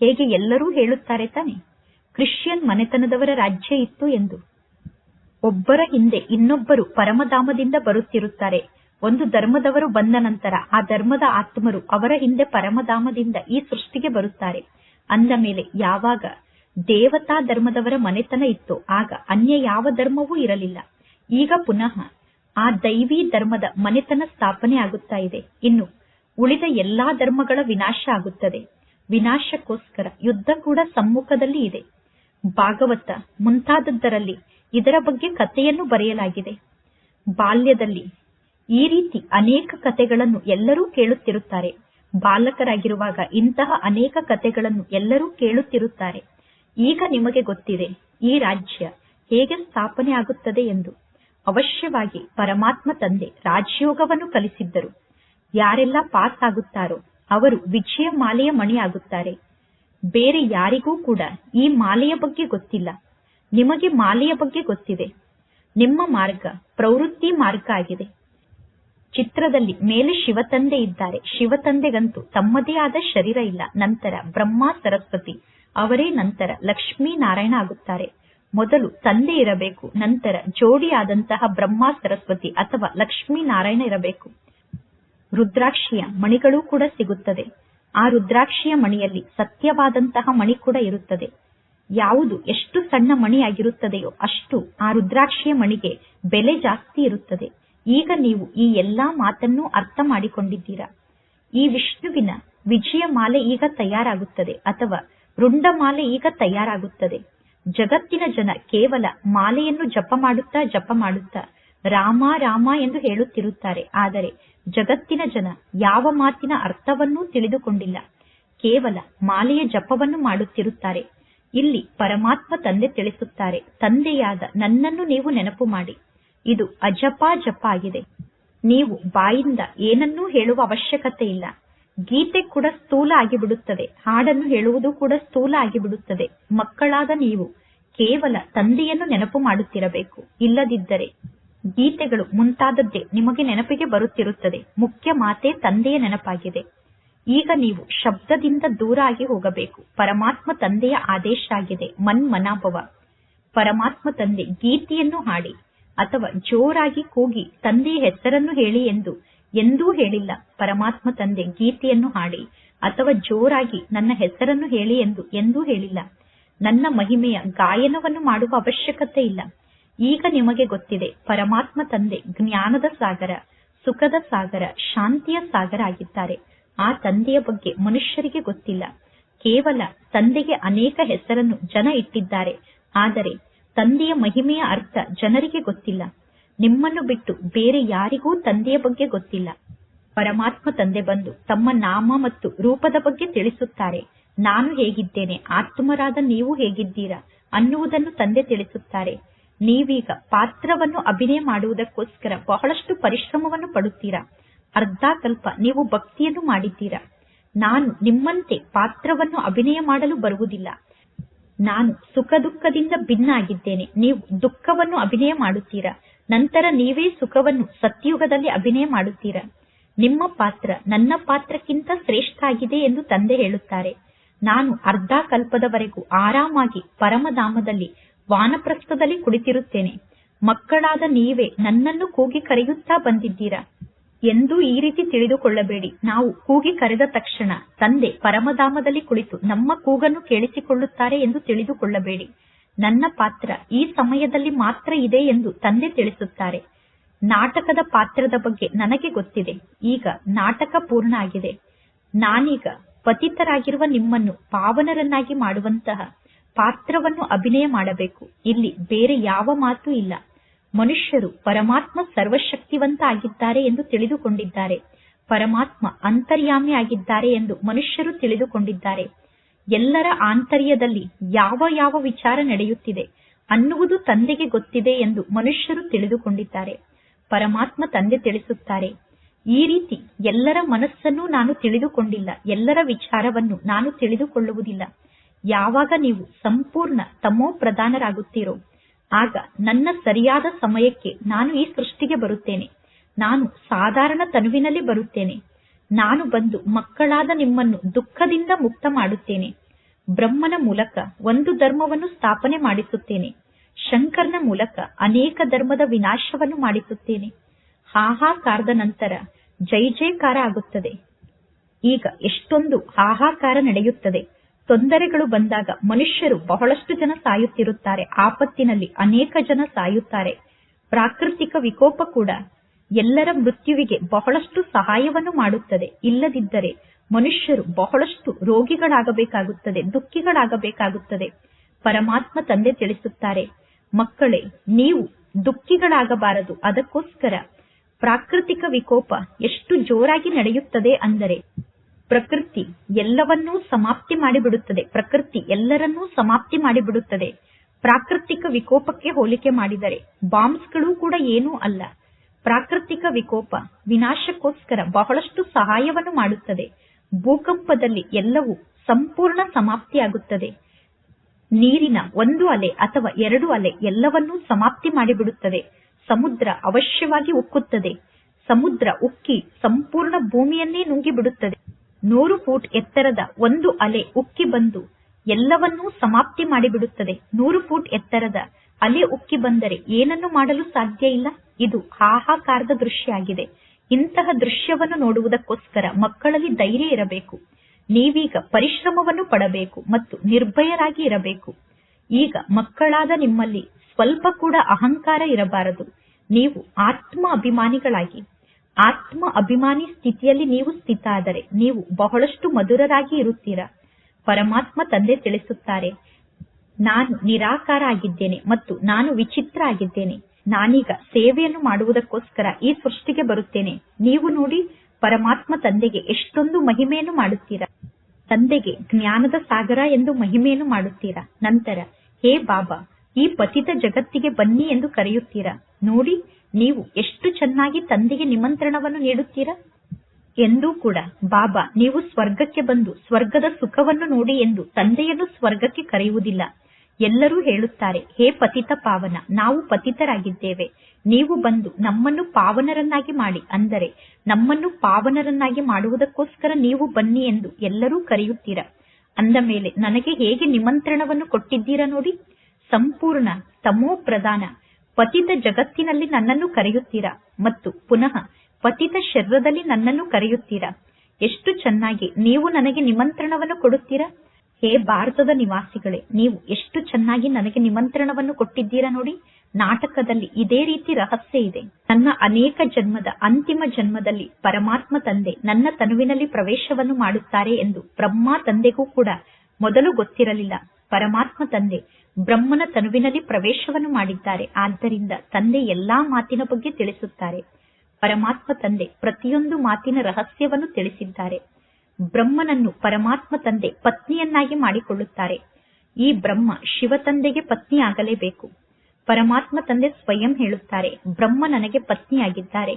ಹೇಗೆ ಎಲ್ಲರೂ ಹೇಳುತ್ತಾರೆ ತಾನೆ? ಕ್ರಿಶ್ಚಿಯನ್ ಮನೆತನದವರ ರಾಜ್ಯ ಇತ್ತು ಎಂದು. ಒಬ್ಬರ ಹಿಂದೆ ಇನ್ನೊಬ್ಬರು ಪರಮಧಾಮದಿಂದ ಬರುತ್ತಿರುತ್ತಾರೆ. ಒಂದು ಧರ್ಮದವರು ಬಂದ ನಂತರ ಆ ಧರ್ಮದ ಆತ್ಮರು ಅವರ ಹಿಂದೆ ಪರಮಧಾಮದಿಂದ ಈ ಸೃಷ್ಟಿಗೆ ಬರುತ್ತಾರೆ. ಅಂದ ಮೇಲೆ ಯಾವಾಗ ದೇವತಾ ಧರ್ಮದವರ ಮನೆತನ ಇತ್ತು. ಆಗ ಅನ್ಯ ಯಾವ ಧರ್ಮವೂ ಇರಲಿಲ್ಲ. ಈಗ ಪುನಃ ಆ ದೈವಿ ಧರ್ಮದ ಮನೆತನ ಸ್ಥಾಪನೆ ಆಗುತ್ತಾ ಇದೆ. ಇನ್ನು ಉಳಿದ ಎಲ್ಲಾ ಧರ್ಮಗಳ ವಿನಾಶ ಆಗುತ್ತದೆ. ವಿನಾಶಕ್ಕೋಸ್ಕರ ಯುದ್ಧ ಕೂಡ ಸಮ್ಮುಖದಲ್ಲಿ ಇದೆ. ಭಾಗವತ ಮುಂತಾದದ್ದರಲ್ಲಿ ಇದರ ಬಗ್ಗೆ ಕಥೆಯನ್ನು ಬರೆಯಲಾಗಿದೆ. ಬಾಲ್ಯದಲ್ಲಿ ಈ ರೀತಿ ಅನೇಕ ಕಥೆಗಳನ್ನು ಎಲ್ಲರೂ ಕೇಳುತ್ತಿರುತ್ತಾರೆ. ಬಾಲಕರಾಗಿರುವಾಗ ಇಂತಹ ಅನೇಕ ಕಥೆಗಳನ್ನು ಎಲ್ಲರೂ ಕೇಳುತ್ತಿರುತ್ತಾರೆ. ಈಗ ನಿಮಗೆ ಗೊತ್ತಿದೆ, ಈ ರಾಜ್ಯ ಹೇಗೆ ಸ್ಥಾಪನೆ ಆಗುತ್ತದೆ ಎಂದು. ಅವಶ್ಯವಾಗಿ ಪರಮಾತ್ಮ ತಂದೆ ರಾಜಯೋಗವನ್ನು ಕಲಿಸಿದ್ದರು. ಯಾರೆಲ್ಲ ಪಾಸ್ ಆಗುತ್ತಾರೋ ಅವರು ವಿಜಯ ಮಾಲೆಯ ಮಣಿಯಾಗುತ್ತಾರೆ. ಬೇರೆ ಯಾರಿಗೂ ಕೂಡ ಈ ಮಾಲೆಯ ಬಗ್ಗೆ ಗೊತ್ತಿಲ್ಲ. ನಿಮಗೆ ಮಾಲೆಯ ಬಗ್ಗೆ ಗೊತ್ತಿದೆ. ನಿಮ್ಮ ಮಾರ್ಗ ಪ್ರವೃತ್ತಿ ಮಾರ್ಗ ಆಗಿದೆ. ಚಿತ್ರದಲ್ಲಿ ಮೇಲೆ ಶಿವತಂದೆ ಇದ್ದಾರೆ. ಶಿವತಂದೆಗಂತೂ ತಮ್ಮದೇ ಆದ ಶರೀರ ಇಲ್ಲ. ನಂತರ ಬ್ರಹ್ಮ, ಸರಸ್ವತಿ ಅವರೇ ನಂತರ ಲಕ್ಷ್ಮೀ ನಾರಾಯಣ ಆಗುತ್ತಾರೆ. ಮೊದಲು ತಂದೆ ಇರಬೇಕು, ನಂತರ ಜೋಡಿಯಾದಂತಹ ಬ್ರಹ್ಮ, ಸರಸ್ವತಿ ಅಥವಾ ಲಕ್ಷ್ಮೀ ನಾರಾಯಣ ಇರಬೇಕು. ರುದ್ರಾಕ್ಷಿಯ ಮಣಿಗಳು ಕೂಡ ಸಿಗುತ್ತದೆ. ಆ ರುದ್ರಾಕ್ಷಿಯ ಮಣಿಯಲ್ಲಿ ಸತ್ಯವಾದಂತಹ ಮಣಿ ಕೂಡ ಇರುತ್ತದೆ. ಯಾವುದು ಎಷ್ಟು ಸಣ್ಣ ಮಣಿಯಾಗಿರುತ್ತದೆಯೋ ಅಷ್ಟು ಆ ರುದ್ರಾಕ್ಷಿಯ ಮಣಿಗೆ ಬೆಲೆ ಜಾಸ್ತಿ ಇರುತ್ತದೆ. ಈಗ ನೀವು ಈ ಎಲ್ಲಾ ಮಾತನ್ನು ಅರ್ಥ ಮಾಡಿಕೊಂಡಿದ್ದೀರಾ. ಈ ವಿಷ್ಣುವಿನ ವಿಜಯ ಮಾಲೆ ಈಗ ತಯಾರಾಗುತ್ತದೆ ಅಥವಾ ರುಂಡಮಾಲೆ ಈಗ ತಯಾರಾಗುತ್ತದೆ. ಜಗತ್ತಿನ ಜನ ಕೇವಲ ಮಾಲೆಯನ್ನು ಜಪ ಮಾಡುತ್ತಾ ಜಪ ಮಾಡುತ್ತಾ ರಾಮ ರಾಮ ಎಂದು ಹೇಳುತ್ತಿರುತ್ತಾರೆ. ಆದರೆ ಜಗತ್ತಿನ ಜನ ಯಾವ ಮಾತಿನ ಅರ್ಥವನ್ನೂ ತಿಳಿದುಕೊಂಡಿಲ್ಲ. ಕೇವಲ ಮಾಲೆಯ ಜಪವನ್ನು ಮಾಡುತ್ತಿರುತ್ತಾರೆ. ಇಲ್ಲಿ ಪರಮಾತ್ಮ ತಂದೆ ತಿಳಿಸುತ್ತಾರೆ, ತಂದೆಯಾದ ನನ್ನನ್ನು ನೀವು ನೆನಪು ಮಾಡಿ. ಇದು ಅಜಪ ಜಪ ಆಗಿದೆ. ನೀವು ಬಾಯಿಂದ ಏನನ್ನೂ ಹೇಳುವ ಅವಶ್ಯಕತೆ ಇಲ್ಲ ಗೀತೆ ಕೂಡ ಸ್ಥೂಲ ಆಗಿಬಿಡುತ್ತದೆ. ಹಾಡನ್ನು ಹೇಳುವುದು ಕೂಡ ಸ್ಥೂಲ ಆಗಿಬಿಡುತ್ತದೆ. ಮಕ್ಕಳಾದ ನೀವು ಕೇವಲ ತಂದೆಯನ್ನು ನೆನಪು ಮಾಡುತ್ತಿರಬೇಕು. ಇಲ್ಲದಿದ್ದರೆ ಗೀತೆಗಳು ಮುಂತಾದದ್ದೇ ನಿಮಗೆ ನೆನಪಿಗೆ ಬರುತ್ತಿರುತ್ತದೆ. ಮುಖ್ಯ ಮಾತೆ ತಂದೆಯ ನೆನಪಾಗಿದೆ. ಈಗ ನೀವು ಶಬ್ದದಿಂದ ದೂರ ಆಗಿ ಹೋಗಬೇಕು. ಪರಮಾತ್ಮ ತಂದೆಯ ಆದೇಶ ಆಗಿದೆ. ಮನ್ ಮನಾಭವ. ಪರಮಾತ್ಮ ತಂದೆ ಗೀತೆಯನ್ನು ಹಾಡಿ ಅಥವಾ ಜೋರಾಗಿ ಕೂಗಿ ತಂದೆಯ ಹೆಸರನ್ನು ಹೇಳಿ ಎಂದು ಎಂದೂ ಹೇಳಿಲ್ಲ. ಪರಮಾತ್ಮ ತಂದೆ, ಗೀತೆಯನ್ನು ಹಾಡಿ, ಅಥವಾ ಜೋರಾಗಿ ನನ್ನ ಹೆಸರನ್ನು ಹೇಳಿ ಎಂದು ಎಂದೂ ಹೇಳಿಲ್ಲ. ನನ್ನ ಮಹಿಮೆಯ ಗಾಯನವನ್ನು ಮಾಡುವ ಅವಶ್ಯಕತೆ ಇಲ್ಲ. ಈಗ ನಿಮಗೆ ಗೊತ್ತಿದೆ, ಪರಮಾತ್ಮ ತಂದೆ ಜ್ಞಾನದ ಸಾಗರ, ಸುಖದ ಸಾಗರ, ಶಾಂತಿಯ ಸಾಗರ ಆಗಿದ್ದಾರೆ. ಆ ತಂದೆಯ ಬಗ್ಗೆ ಮನುಷ್ಯರಿಗೆ ಗೊತ್ತಿಲ್ಲ. ಕೇವಲ ತಂದೆಗೆ ಅನೇಕ ಹೆಸರನ್ನು ಜನ ಇಟ್ಟಿದ್ದಾರೆ. ಆದರೆ ತಂದೆಯ ಮಹಿಮೆಯ ಅರ್ಥ ಜನರಿಗೆ ಗೊತ್ತಿಲ್ಲ. ನಿಮ್ಮನ್ನು ಬಿಟ್ಟು ಬೇರೆ ಯಾರಿಗೂ ತಂದೆಯ ಬಗ್ಗೆ ಗೊತ್ತಿಲ್ಲ. ಪರಮಾತ್ಮ ತಂದೆ ಬಂದು ತಮ್ಮ ನಾಮ ಮತ್ತು ರೂಪದ ಬಗ್ಗೆ ತಿಳಿಸುತ್ತಾರೆ. ನಾನು ಹೇಗಿದ್ದೇನೆ, ಆತ್ಮರಾದ ನೀವು ಹೇಗಿದ್ದೀರಾ ಅನ್ನುವುದನ್ನು ತಂದೆ ತಿಳಿಸುತ್ತಾರೆ. ನೀವೀಗ ಪಾತ್ರವನ್ನು ಅಭಿನಯ ಮಾಡುವುದಕ್ಕೋಸ್ಕರ ಬಹಳಷ್ಟು ಪರಿಶ್ರಮವನ್ನು ಪಡುತ್ತೀರಾ? ಅರ್ಧ ಕಲ್ಪ ನೀವು ಭಕ್ತಿಯನ್ನು ಮಾಡಿದ್ದೀರಾ? ನಾನು ನಿಮ್ಮಂತೆ ಪಾತ್ರವನ್ನು ಅಭಿನಯ ಮಾಡಲು ಬರುವುದಿಲ್ಲ. ನಾನು ಸುಖ ದುಃಖದಿಂದ ಭಿನ್ನ ಆಗಿದ್ದೇನೆ ನೀವು ದುಃಖವನ್ನು ಅಭಿನಯ ಮಾಡುತ್ತೀರಾ? ನಂತರ ನೀವೇ ಸುಖವನ್ನು ಸತ್ಯುಗದಲ್ಲಿ ಅಭಿನಯ ಮಾಡುತ್ತೀರ. ನಿಮ್ಮ ಪಾತ್ರ ನನ್ನ ಪಾತ್ರಕ್ಕಿಂತ ಶ್ರೇಷ್ಠ ಆಗಿದೆ ಎಂದು ತಂದೆ ಹೇಳುತ್ತಾರೆ. ನಾನು ಅರ್ಧ ಕಲ್ಪದವರೆಗೂ ಆರಾಮಾಗಿ ಪರಮಧಾಮದಲ್ಲಿ ವಾನಪ್ರಸ್ಥದಲ್ಲಿ ಕುಳಿತಿರುತ್ತೇನೆ. ಮಕ್ಕಳಾದ ನೀವೇ ನನ್ನನ್ನು ಕೂಗಿ ಕರೆಯುತ್ತಾ ಬಂದಿದ್ದೀರಾ? ಎಂದೂ ಈ ರೀತಿ ತಿಳಿದುಕೊಳ್ಳಬೇಡಿ. ನಾವು ಕೂಗಿ ಕರೆದ ತಕ್ಷಣ ತಂದೆ ಪರಮಧಾಮದಲ್ಲಿ ಕುಳಿತು ನಮ್ಮ ಕೂಗನ್ನು ಕೇಳಿಸಿಕೊಳ್ಳುತ್ತಾರೆ ಎಂದು ತಿಳಿದುಕೊಳ್ಳಬೇಡಿ. ನನ್ನ ಪಾತ್ರ ಈ ಸಮಯದಲ್ಲಿ ಮಾತ್ರ ಇದೆ ಎಂದು ತಂದೆ ತಿಳಿಸುತ್ತಾರೆ. ನಾಟಕದ ಪಾತ್ರದ ಬಗ್ಗೆ ನನಗೆ ಗೊತ್ತಿದೆ. ಈಗ ನಾಟಕ ಪೂರ್ಣ ಆಗಿದೆ. ನಾನೀಗ ಪತಿತರಾಗಿರುವ ನಿಮ್ಮನ್ನು ಪಾವನರನ್ನಾಗಿ ಮಾಡುವಂತಹ ಪಾತ್ರವನ್ನು ಅಭಿನಯ ಮಾಡಬೇಕು. ಇಲ್ಲಿ ಬೇರೆ ಯಾವ ಮಾತು ಇಲ್ಲ. ಮನುಷ್ಯರು ಪರಮಾತ್ಮ ಸರ್ವಶಕ್ತಿವಂತ ಆಗಿದ್ದಾರೆ ಎಂದು ತಿಳಿದುಕೊಂಡಿದ್ದಾರೆ. ಪರಮಾತ್ಮ ಅಂತರ್ಯಾಮಿ ಆಗಿದ್ದಾರೆ ಎಂದು ಮನುಷ್ಯರು ತಿಳಿದುಕೊಂಡಿದ್ದಾರೆ. ಎಲ್ಲರ ಆಂತರ್ಯದಲ್ಲಿ ಯಾವ ಯಾವ ವಿಚಾರ ನಡೆಯುತ್ತಿದೆ ಅನ್ನುವುದು ತಂದೆಗೆ ಗೊತ್ತಿದೆ ಎಂದು ಮನುಷ್ಯರು ತಿಳಿದುಕೊಂಡಿದ್ದಾರೆ. ಪರಮಾತ್ಮ ತಂದೆ ತಿಳಿಸುತ್ತಾರೆ, ಈ ರೀತಿ ಎಲ್ಲರ ಮನಸ್ಸನ್ನು ನಾನು ತಿಳಿದುಕೊಂಡಿಲ್ಲ, ಎಲ್ಲರ ವಿಚಾರವನ್ನು ನಾನು ತಿಳಿದುಕೊಳ್ಳುವುದಿಲ್ಲ. ಯಾವಾಗ ನೀವು ಸಂಪೂರ್ಣ ತಮೋ ಪ್ರಧಾನರಾಗುತ್ತೀರೋ, ಆಗ ನನ್ನ ಸರಿಯಾದ ಸಮಯಕ್ಕೆ ನಾನು ಈ ಸೃಷ್ಟಿಗೆ ಬರುತ್ತೇನೆ. ನಾನು ಸಾಧಾರಣ ತನುವಿನಲ್ಲಿ ಬರುತ್ತೇನೆ. ನಾನು ಬಂದು ಮಕ್ಕಳಾದ ನಿಮ್ಮನ್ನು ದುಃಖದಿಂದ ಮುಕ್ತ ಮಾಡುತ್ತೇನೆ. ಬ್ರಹ್ಮನ ಮೂಲಕ ಒಂದು ಧರ್ಮವನ್ನು ಸ್ಥಾಪನೆ ಮಾಡಿಸುತ್ತೇನೆ. ಶಂಕರ್ನ ಮೂಲಕ ಅನೇಕ ಧರ್ಮದ ವಿನಾಶವನ್ನು ಮಾಡಿಸುತ್ತೇನೆ. ಹಾಹಾಕಾರದ ನಂತರ ಜೈ ಜೈಕಾರ ಆಗುತ್ತದೆ. ಈಗ ಎಷ್ಟೊಂದು ಹಾಹಾಕಾರ ನಡೆಯುತ್ತದೆ. ತೊಂದರೆಗಳು ಬಂದಾಗ ಮನುಷ್ಯರು ಬಹಳಷ್ಟು ಜನ ಸಾಯುತ್ತಿರುತ್ತಾರೆ. ಆಪತ್ತಿನಲ್ಲಿ ಅನೇಕ ಜನ ಸಾಯುತ್ತಾರೆ. ಪ್ರಾಕೃತಿಕ ವಿಕೋಪ ಕೂಡ ಎಲ್ಲರ ಮೃತ್ಯುವಿಗೆ ಬಹಳಷ್ಟು ಸಹಾಯವನ್ನು ಮಾಡುತ್ತದೆ. ಇಲ್ಲದಿದ್ದರೆ ಮನುಷ್ಯರು ಬಹಳಷ್ಟು ರೋಗಿಗಳಾಗಬೇಕಾಗುತ್ತದೆ, ದುಃಖಿಗಳಾಗಬೇಕಾಗುತ್ತದೆ. ಪರಮಾತ್ಮ ತಂದೆ ತಿಳಿಸುತ್ತಾರೆ, ಮಕ್ಕಳೇ, ನೀವು ದುಃಖಿಗಳಾಗಬಾರದು. ಅದಕ್ಕೋಸ್ಕರ ಪ್ರಾಕೃತಿಕ ವಿಕೋಪ ಎಷ್ಟು ಜೋರಾಗಿ ನಡೆಯುತ್ತದೆ ಅಂದರೆ ಪ್ರಕೃತಿ ಎಲ್ಲವನ್ನೂ ಸಮಾಪ್ತಿ ಮಾಡಿಬಿಡುತ್ತದೆ. ಪ್ರಕೃತಿ ಎಲ್ಲರನ್ನೂ ಸಮಾಪ್ತಿ ಮಾಡಿಬಿಡುತ್ತದೆ. ಪ್ರಾಕೃತಿಕ ವಿಕೋಪಕ್ಕೆ ಹೋಲಿಕೆ ಮಾಡಿದರೆ ಬಾಂಬ್ಸ್ಗಳು ಕೂಡ ಏನೂ ಅಲ್ಲ. ಪ್ರಾಕೃತಿಕ ವಿಕೋಪ, ವಿನಾಶಕ್ಕೋಸ್ಕರ ಬಹಳಷ್ಟು ಸಹಾಯವನ್ನು ಮಾಡುತ್ತದೆ. ಭೂಕಂಪದಲ್ಲಿ ಎಲ್ಲವೂ ಸಂಪೂರ್ಣ ಸಮಾಪ್ತಿಯಾಗುತ್ತದೆ. ನೀರಿನ ಒಂದು ಅಲೆ ಅಥವಾ ಎರಡು ಅಲೆ ಎಲ್ಲವನ್ನೂ ಸಮಾಪ್ತಿ ಮಾಡಿಬಿಡುತ್ತದೆ. ಸಮುದ್ರ ಅವಶ್ಯವಾಗಿ ಉಕ್ಕುತ್ತದೆ. ಸಮುದ್ರ ಉಕ್ಕಿ ಸಂಪೂರ್ಣ ಭೂಮಿಯನ್ನೇ ನುಂಗಿಬಿಡುತ್ತದೆ. ನೂರು ಫೂಟ್ ಎತ್ತರದ ಒಂದು ಅಲೆ ಉಕ್ಕಿ ಬಂದು ಎಲ್ಲವನ್ನೂ ಸಮಾಪ್ತಿ ಮಾಡಿಬಿಡುತ್ತದೆ. ನೂರು ಫೂಟ್ ಎತ್ತರದ ಅಲೆ ಉಕ್ಕಿ ಬಂದರೆ ಏನನ್ನು ಮಾಡಲು ಸಾಧ್ಯ ಇಲ್ಲ. ಇದು ಹಾಹಾಕಾರದ ದೃಶ್ಯ ಆಗಿದೆ ಇಂತಹ ದೃಶ್ಯವನ್ನು ನೋಡುವುದಕ್ಕೋಸ್ಕರ ಮಕ್ಕಳಲ್ಲಿ ಧೈರ್ಯ ಇರಬೇಕು. ನೀವೀಗ ಪರಿಶ್ರಮವನ್ನು ಪಡಬೇಕು ಮತ್ತು ನಿರ್ಭಯರಾಗಿ ಇರಬೇಕು. ಈಗ ಮಕ್ಕಳಾದ ನಿಮ್ಮಲ್ಲಿ ಸ್ವಲ್ಪ ಕೂಡ ಅಹಂಕಾರ ಇರಬಾರದು. ನೀವು ಆತ್ಮ ಅಭಿಮಾನಿಗಳಾಗಿ. ಆತ್ಮ ಅಭಿಮಾನಿ ಸ್ಥಿತಿಯಲ್ಲಿ ನೀವು ಸ್ಥಿತ ಆದರೆ ನೀವು ಬಹಳಷ್ಟು ಮಧುರರಾಗಿ ಇರುತ್ತೀರಾ? ಪರಮಾತ್ಮ ತಂದೆ ತಿಳಿಸುತ್ತಾರೆ, ನಾನು ನಿರಾಕಾರ ಆಗಿದ್ದೇನೆ ಮತ್ತು ನಾನು ವಿಚಿತ್ರ ಆಗಿದ್ದೇನೆ. ನಾನೀಗ ಸೇವೆಯನ್ನು ಮಾಡುವುದಕ್ಕೋಸ್ಕರ ಈ ಸೃಷ್ಟಿಗೆ ಬರುತ್ತೇನೆ. ನೀವು ನೋಡಿ, ಪರಮಾತ್ಮ ತಂದೆಗೆ ಎಷ್ಟೊಂದು ಮಹಿಮೆಯನ್ನು ಮಾಡುತ್ತೀರಾ. ತಂದೆಗೆ ಜ್ಞಾನದ ಸಾಗರ ಎಂದು ಮಹಿಮೆಯನ್ನು ಮಾಡುತ್ತೀರಾ. ನಂತರ, ಹೇ ಬಾಬಾ, ಈ ಪತಿತ ಜಗತ್ತಿಗೆ ಬನ್ನಿ ಎಂದು ಕರೆಯುತ್ತೀರಾ. ನೋಡಿ, ನೀವು ಎಷ್ಟು ಚೆನ್ನಾಗಿ ತಂದೆಗೆ ನಿಮಂತ್ರಣವನ್ನು ನೀಡುತ್ತೀರಾ. ಎಂದೂ ಕೂಡ, ಬಾಬಾ, ನೀವು ಸ್ವರ್ಗಕ್ಕೆ ಬಂದು, ಸ್ವರ್ಗದ ಸುಖವನ್ನು ನೋಡಿ ಎಂದು ತಂದೆಯನ್ನು ಸ್ವರ್ಗಕ್ಕೆ ಕರೆಯುವುದಿಲ್ಲ. ಎಲ್ಲರೂ ಹೇಳುತ್ತಾರೆ, ಹೇ ಪತಿತ ಪಾವನ, ನಾವು ಪತಿತರಾಗಿದ್ದೇವೆ. ನೀವು ಬಂದು ನಮ್ಮನ್ನು ಪಾವನರನ್ನಾಗಿ ಮಾಡಿ ಅಂದರೆ, ನಮ್ಮನ್ನು ಪಾವನರನ್ನಾಗಿ ಮಾಡುವುದಕ್ಕೋಸ್ಕರ ನೀವು ಬನ್ನಿ ಎಂದು ಎಲ್ಲರೂ ಕರೆಯುತ್ತೀರ. ಅಂದ ಮೇಲೆ, ನನಗೆ ಹೇಗೆ ನಿಮಂತ್ರಣವನ್ನು ಕೊಟ್ಟಿದ್ದೀರಾ ನೋಡಿ. ಸಂಪೂರ್ಣ, ತಮೋ ಪ್ರಧಾನ, ಪತಿತ ಜಗತ್ತಿನಲ್ಲಿ ನನ್ನನ್ನು ಕರೆಯುತ್ತೀರಾ ಮತ್ತು ಪುನಃ ಪತಿತ ಶರೀರದಲ್ಲಿ ನನ್ನನ್ನು ಕರೆಯುತ್ತೀರಾ. ಎಷ್ಟು ಚೆನ್ನಾಗಿ, ನೀವು ನನಗೆ ನಿಮಂತ್ರಣವನ್ನು ಕೊಡುತ್ತೀರಾ. ಹೇ ಭಾರತದ ನಿವಾಸಿಗಳೇ, ನೀವು ಎಷ್ಟು ಚೆನ್ನಾಗಿ ನನಗೆ ನಿಮಂತ್ರಣವನ್ನು ಕೊಟ್ಟಿದ್ದೀರಾ ನೋಡಿ, ನಾಟಕದಲ್ಲಿ ಇದೇ ರೀತಿ ರಹಸ್ಯ ಇದೆ. ನನ್ನ ಅನೇಕ ಜನ್ಮದ, ಅಂತಿಮ ಜನ್ಮದಲ್ಲಿ ಪರಮಾತ್ಮ ತಂದೆ ನನ್ನ ತನುವಿನಲ್ಲಿ ಪ್ರವೇಶವನ್ನು ಮಾಡುತ್ತಾರೆ ಎಂದು ಬ್ರಹ್ಮ ತಂದೆಗೂ ಕೂಡ ಮೊದಲು ಗೊತ್ತಿರಲಿಲ್ಲ. ಪರಮಾತ್ಮ ತಂದೆ ಬ್ರಹ್ಮನ ತನುವಿನಲ್ಲಿ ಪ್ರವೇಶವನ್ನು ಮಾಡಿದ್ದಾರೆ, ಆದ್ದರಿಂದ ತಂದೆ ಎಲ್ಲಾ ಮಾತಿನ ಬಗ್ಗೆ ತಿಳಿಸುತ್ತಾರೆ. ಪರಮಾತ್ಮ ತಂದೆ ಪ್ರತಿಯೊಂದು ಮಾತಿನ ರಹಸ್ಯವನ್ನು ತಿಳಿಸಿದ್ದಾರೆ. ಬ್ರಹ್ಮನನ್ನು ಪರಮಾತ್ಮ ತಂದೆ ಪತ್ನಿಯನ್ನಾಗಿ ಮಾಡಿಕೊಳ್ಳುತ್ತಾರೆ. ಈ ಬ್ರಹ್ಮ ಶಿವ ತಂದೆಗೆ ಪತ್ನಿ ಆಗಲೇಬೇಕು. ಪರಮಾತ್ಮ ತಂದೆ ಸ್ವಯಂ ಹೇಳುತ್ತಾರೆ, ಬ್ರಹ್ಮ ನನಗೆ ಪತ್ನಿಯಾಗಿದ್ದಾರೆ.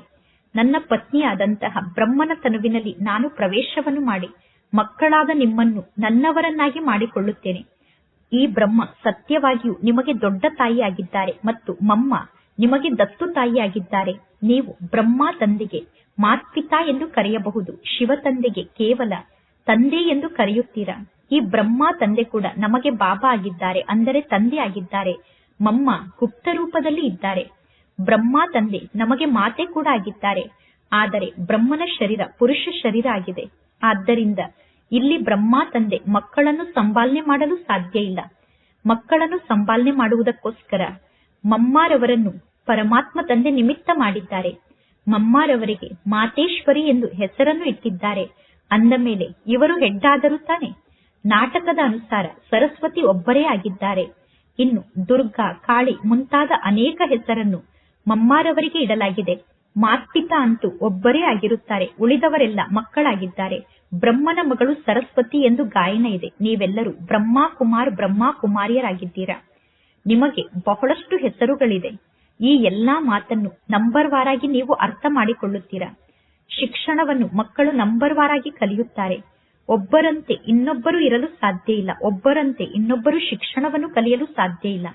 ನನ್ನ ಪತ್ನಿಯಾದಂತಹ ಬ್ರಹ್ಮನ ತನುವಿನಲ್ಲಿ ನಾನು ಪ್ರವೇಶವನ್ನು ಮಾಡಿ ಮಕ್ಕಳಾದ ನಿಮ್ಮನ್ನು ನನ್ನವರನ್ನಾಗಿ ಮಾಡಿಕೊಳ್ಳುತ್ತೇನೆ. ಈ ಬ್ರಹ್ಮ ಸತ್ಯವಾಗಿಯೂ ನಿಮಗೆ ದೊಡ್ಡ ತಾಯಿಯಾಗಿದ್ದಾರೆ ಮತ್ತು ಮಮ್ಮ ನಿಮಗೆ ದತ್ತು ತಾಯಿಯಾಗಿದ್ದಾರೆ. ನೀವು ಬ್ರಹ್ಮ ತಂದೆಗೆ, ಮಾತ್ಪಿತಾ ಎಂದು ಕರೆಯಬಹುದು, ಶಿವ ತಂದೆಗೆ ಕೇವಲ ತಂದೆ ಎಂದು ಕರೆಯುತ್ತೀರಾ? ಈ ಬ್ರಹ್ಮ ತಂದೆ ಕೂಡ ನಮಗೆ ಬಾಬಾ ಆಗಿದ್ದಾರೆ, ಅಂದರೆ ತಂದೆ ಆಗಿದ್ದಾರೆ, ಮಮ್ಮ ಗುಪ್ತ ರೂಪದಲ್ಲಿ ಇದ್ದಾರೆ. ಬ್ರಹ್ಮ ತಂದೆ ನಮಗೆ ಮಾತೆ ಕೂಡ ಆಗಿದ್ದಾರೆ, ಆದರೆ ಬ್ರಹ್ಮನ ಶರೀರ ಪುರುಷ ಶರೀರ ಆಗಿದೆ. ಆದ್ದರಿಂದ ಇಲ್ಲಿ ಬ್ರಹ್ಮ ತಂದೆ ಮಕ್ಕಳನ್ನು ಸಂಪಾಲನೆ ಮಾಡಲು ಸಾಧ್ಯ ಇಲ್ಲ. ಮಕ್ಕಳನ್ನು ಸಂಪಾಲನೆ ಮಾಡುವುದಕ್ಕೋಸ್ಕರ ಮಮ್ಮಾರವರನ್ನು ಪರಮಾತ್ಮ ತಂದೆ ನಿಮಿತ್ತ ಮಾಡಿದ್ದಾರೆ. ಮಮ್ಮಾರವರಿಗೆ ಮಾತೇಶ್ವರಿ ಎಂದು ಹೆಸರನ್ನು ಇಟ್ಟಿದ್ದಾರೆ. ಅಂದ ಮೇಲೆ ಇವರು ಹೆಡ್ಡಾದರೂ ತಾನೆ? ನಾಟಕದ ಅನುಸಾರ ಸರಸ್ವತಿ ಒಬ್ಬರೇ ಆಗಿದ್ದಾರೆ. ಇನ್ನು ದುರ್ಗಾ, ಕಾಳಿ ಮುಂತಾದ ಅನೇಕ ಹೆಸರನ್ನು ಮಮ್ಮಾರವರಿಗೆ ಇಡಲಾಗಿದೆ. ಮಾತ್ಪಿತಾ ಅಂತೂ ಒಬ್ಬರೇ ಆಗಿರುತ್ತಾರೆ. ಉಳಿದವರೆಲ್ಲ ಮಕ್ಕಳಾಗಿದ್ದಾರೆ. ಬ್ರಹ್ಮನ ಮಗಳು ಸರಸ್ವತಿ ಎಂದು ಗಾಯನ ಇದೆ. ನೀವೆಲ್ಲರೂ ಬ್ರಹ್ಮಾ ಕುಮಾರ್ ಬ್ರಹ್ಮಾ ಕುಮಾರಿಯರಾಗಿದ್ದೀರಾ ನಿಮಗೆ ಬಹಳಷ್ಟು ಹೆಸರುಗಳಿದೆ. ಈ ಎಲ್ಲಾ ಮಾತನ್ನು ನಂಬರ್ ವಾರಾಗಿ ನೀವು ಅರ್ಥ ಮಾಡಿಕೊಳ್ಳುತ್ತೀರಾ? ಶಿಕ್ಷಣವನ್ನು ಮಕ್ಕಳು ನಂಬರ್ ವಾರಾಗಿ ಕಲಿಯುತ್ತಾರೆ. ಒಬ್ಬರಂತೆ ಇನ್ನೊಬ್ಬರು ಇರಲು ಸಾಧ್ಯ ಇಲ್ಲ. ಒಬ್ಬರಂತೆ ಇನ್ನೊಬ್ಬರು ಶಿಕ್ಷಣವನ್ನು ಕಲಿಯಲು ಸಾಧ್ಯ ಇಲ್ಲ.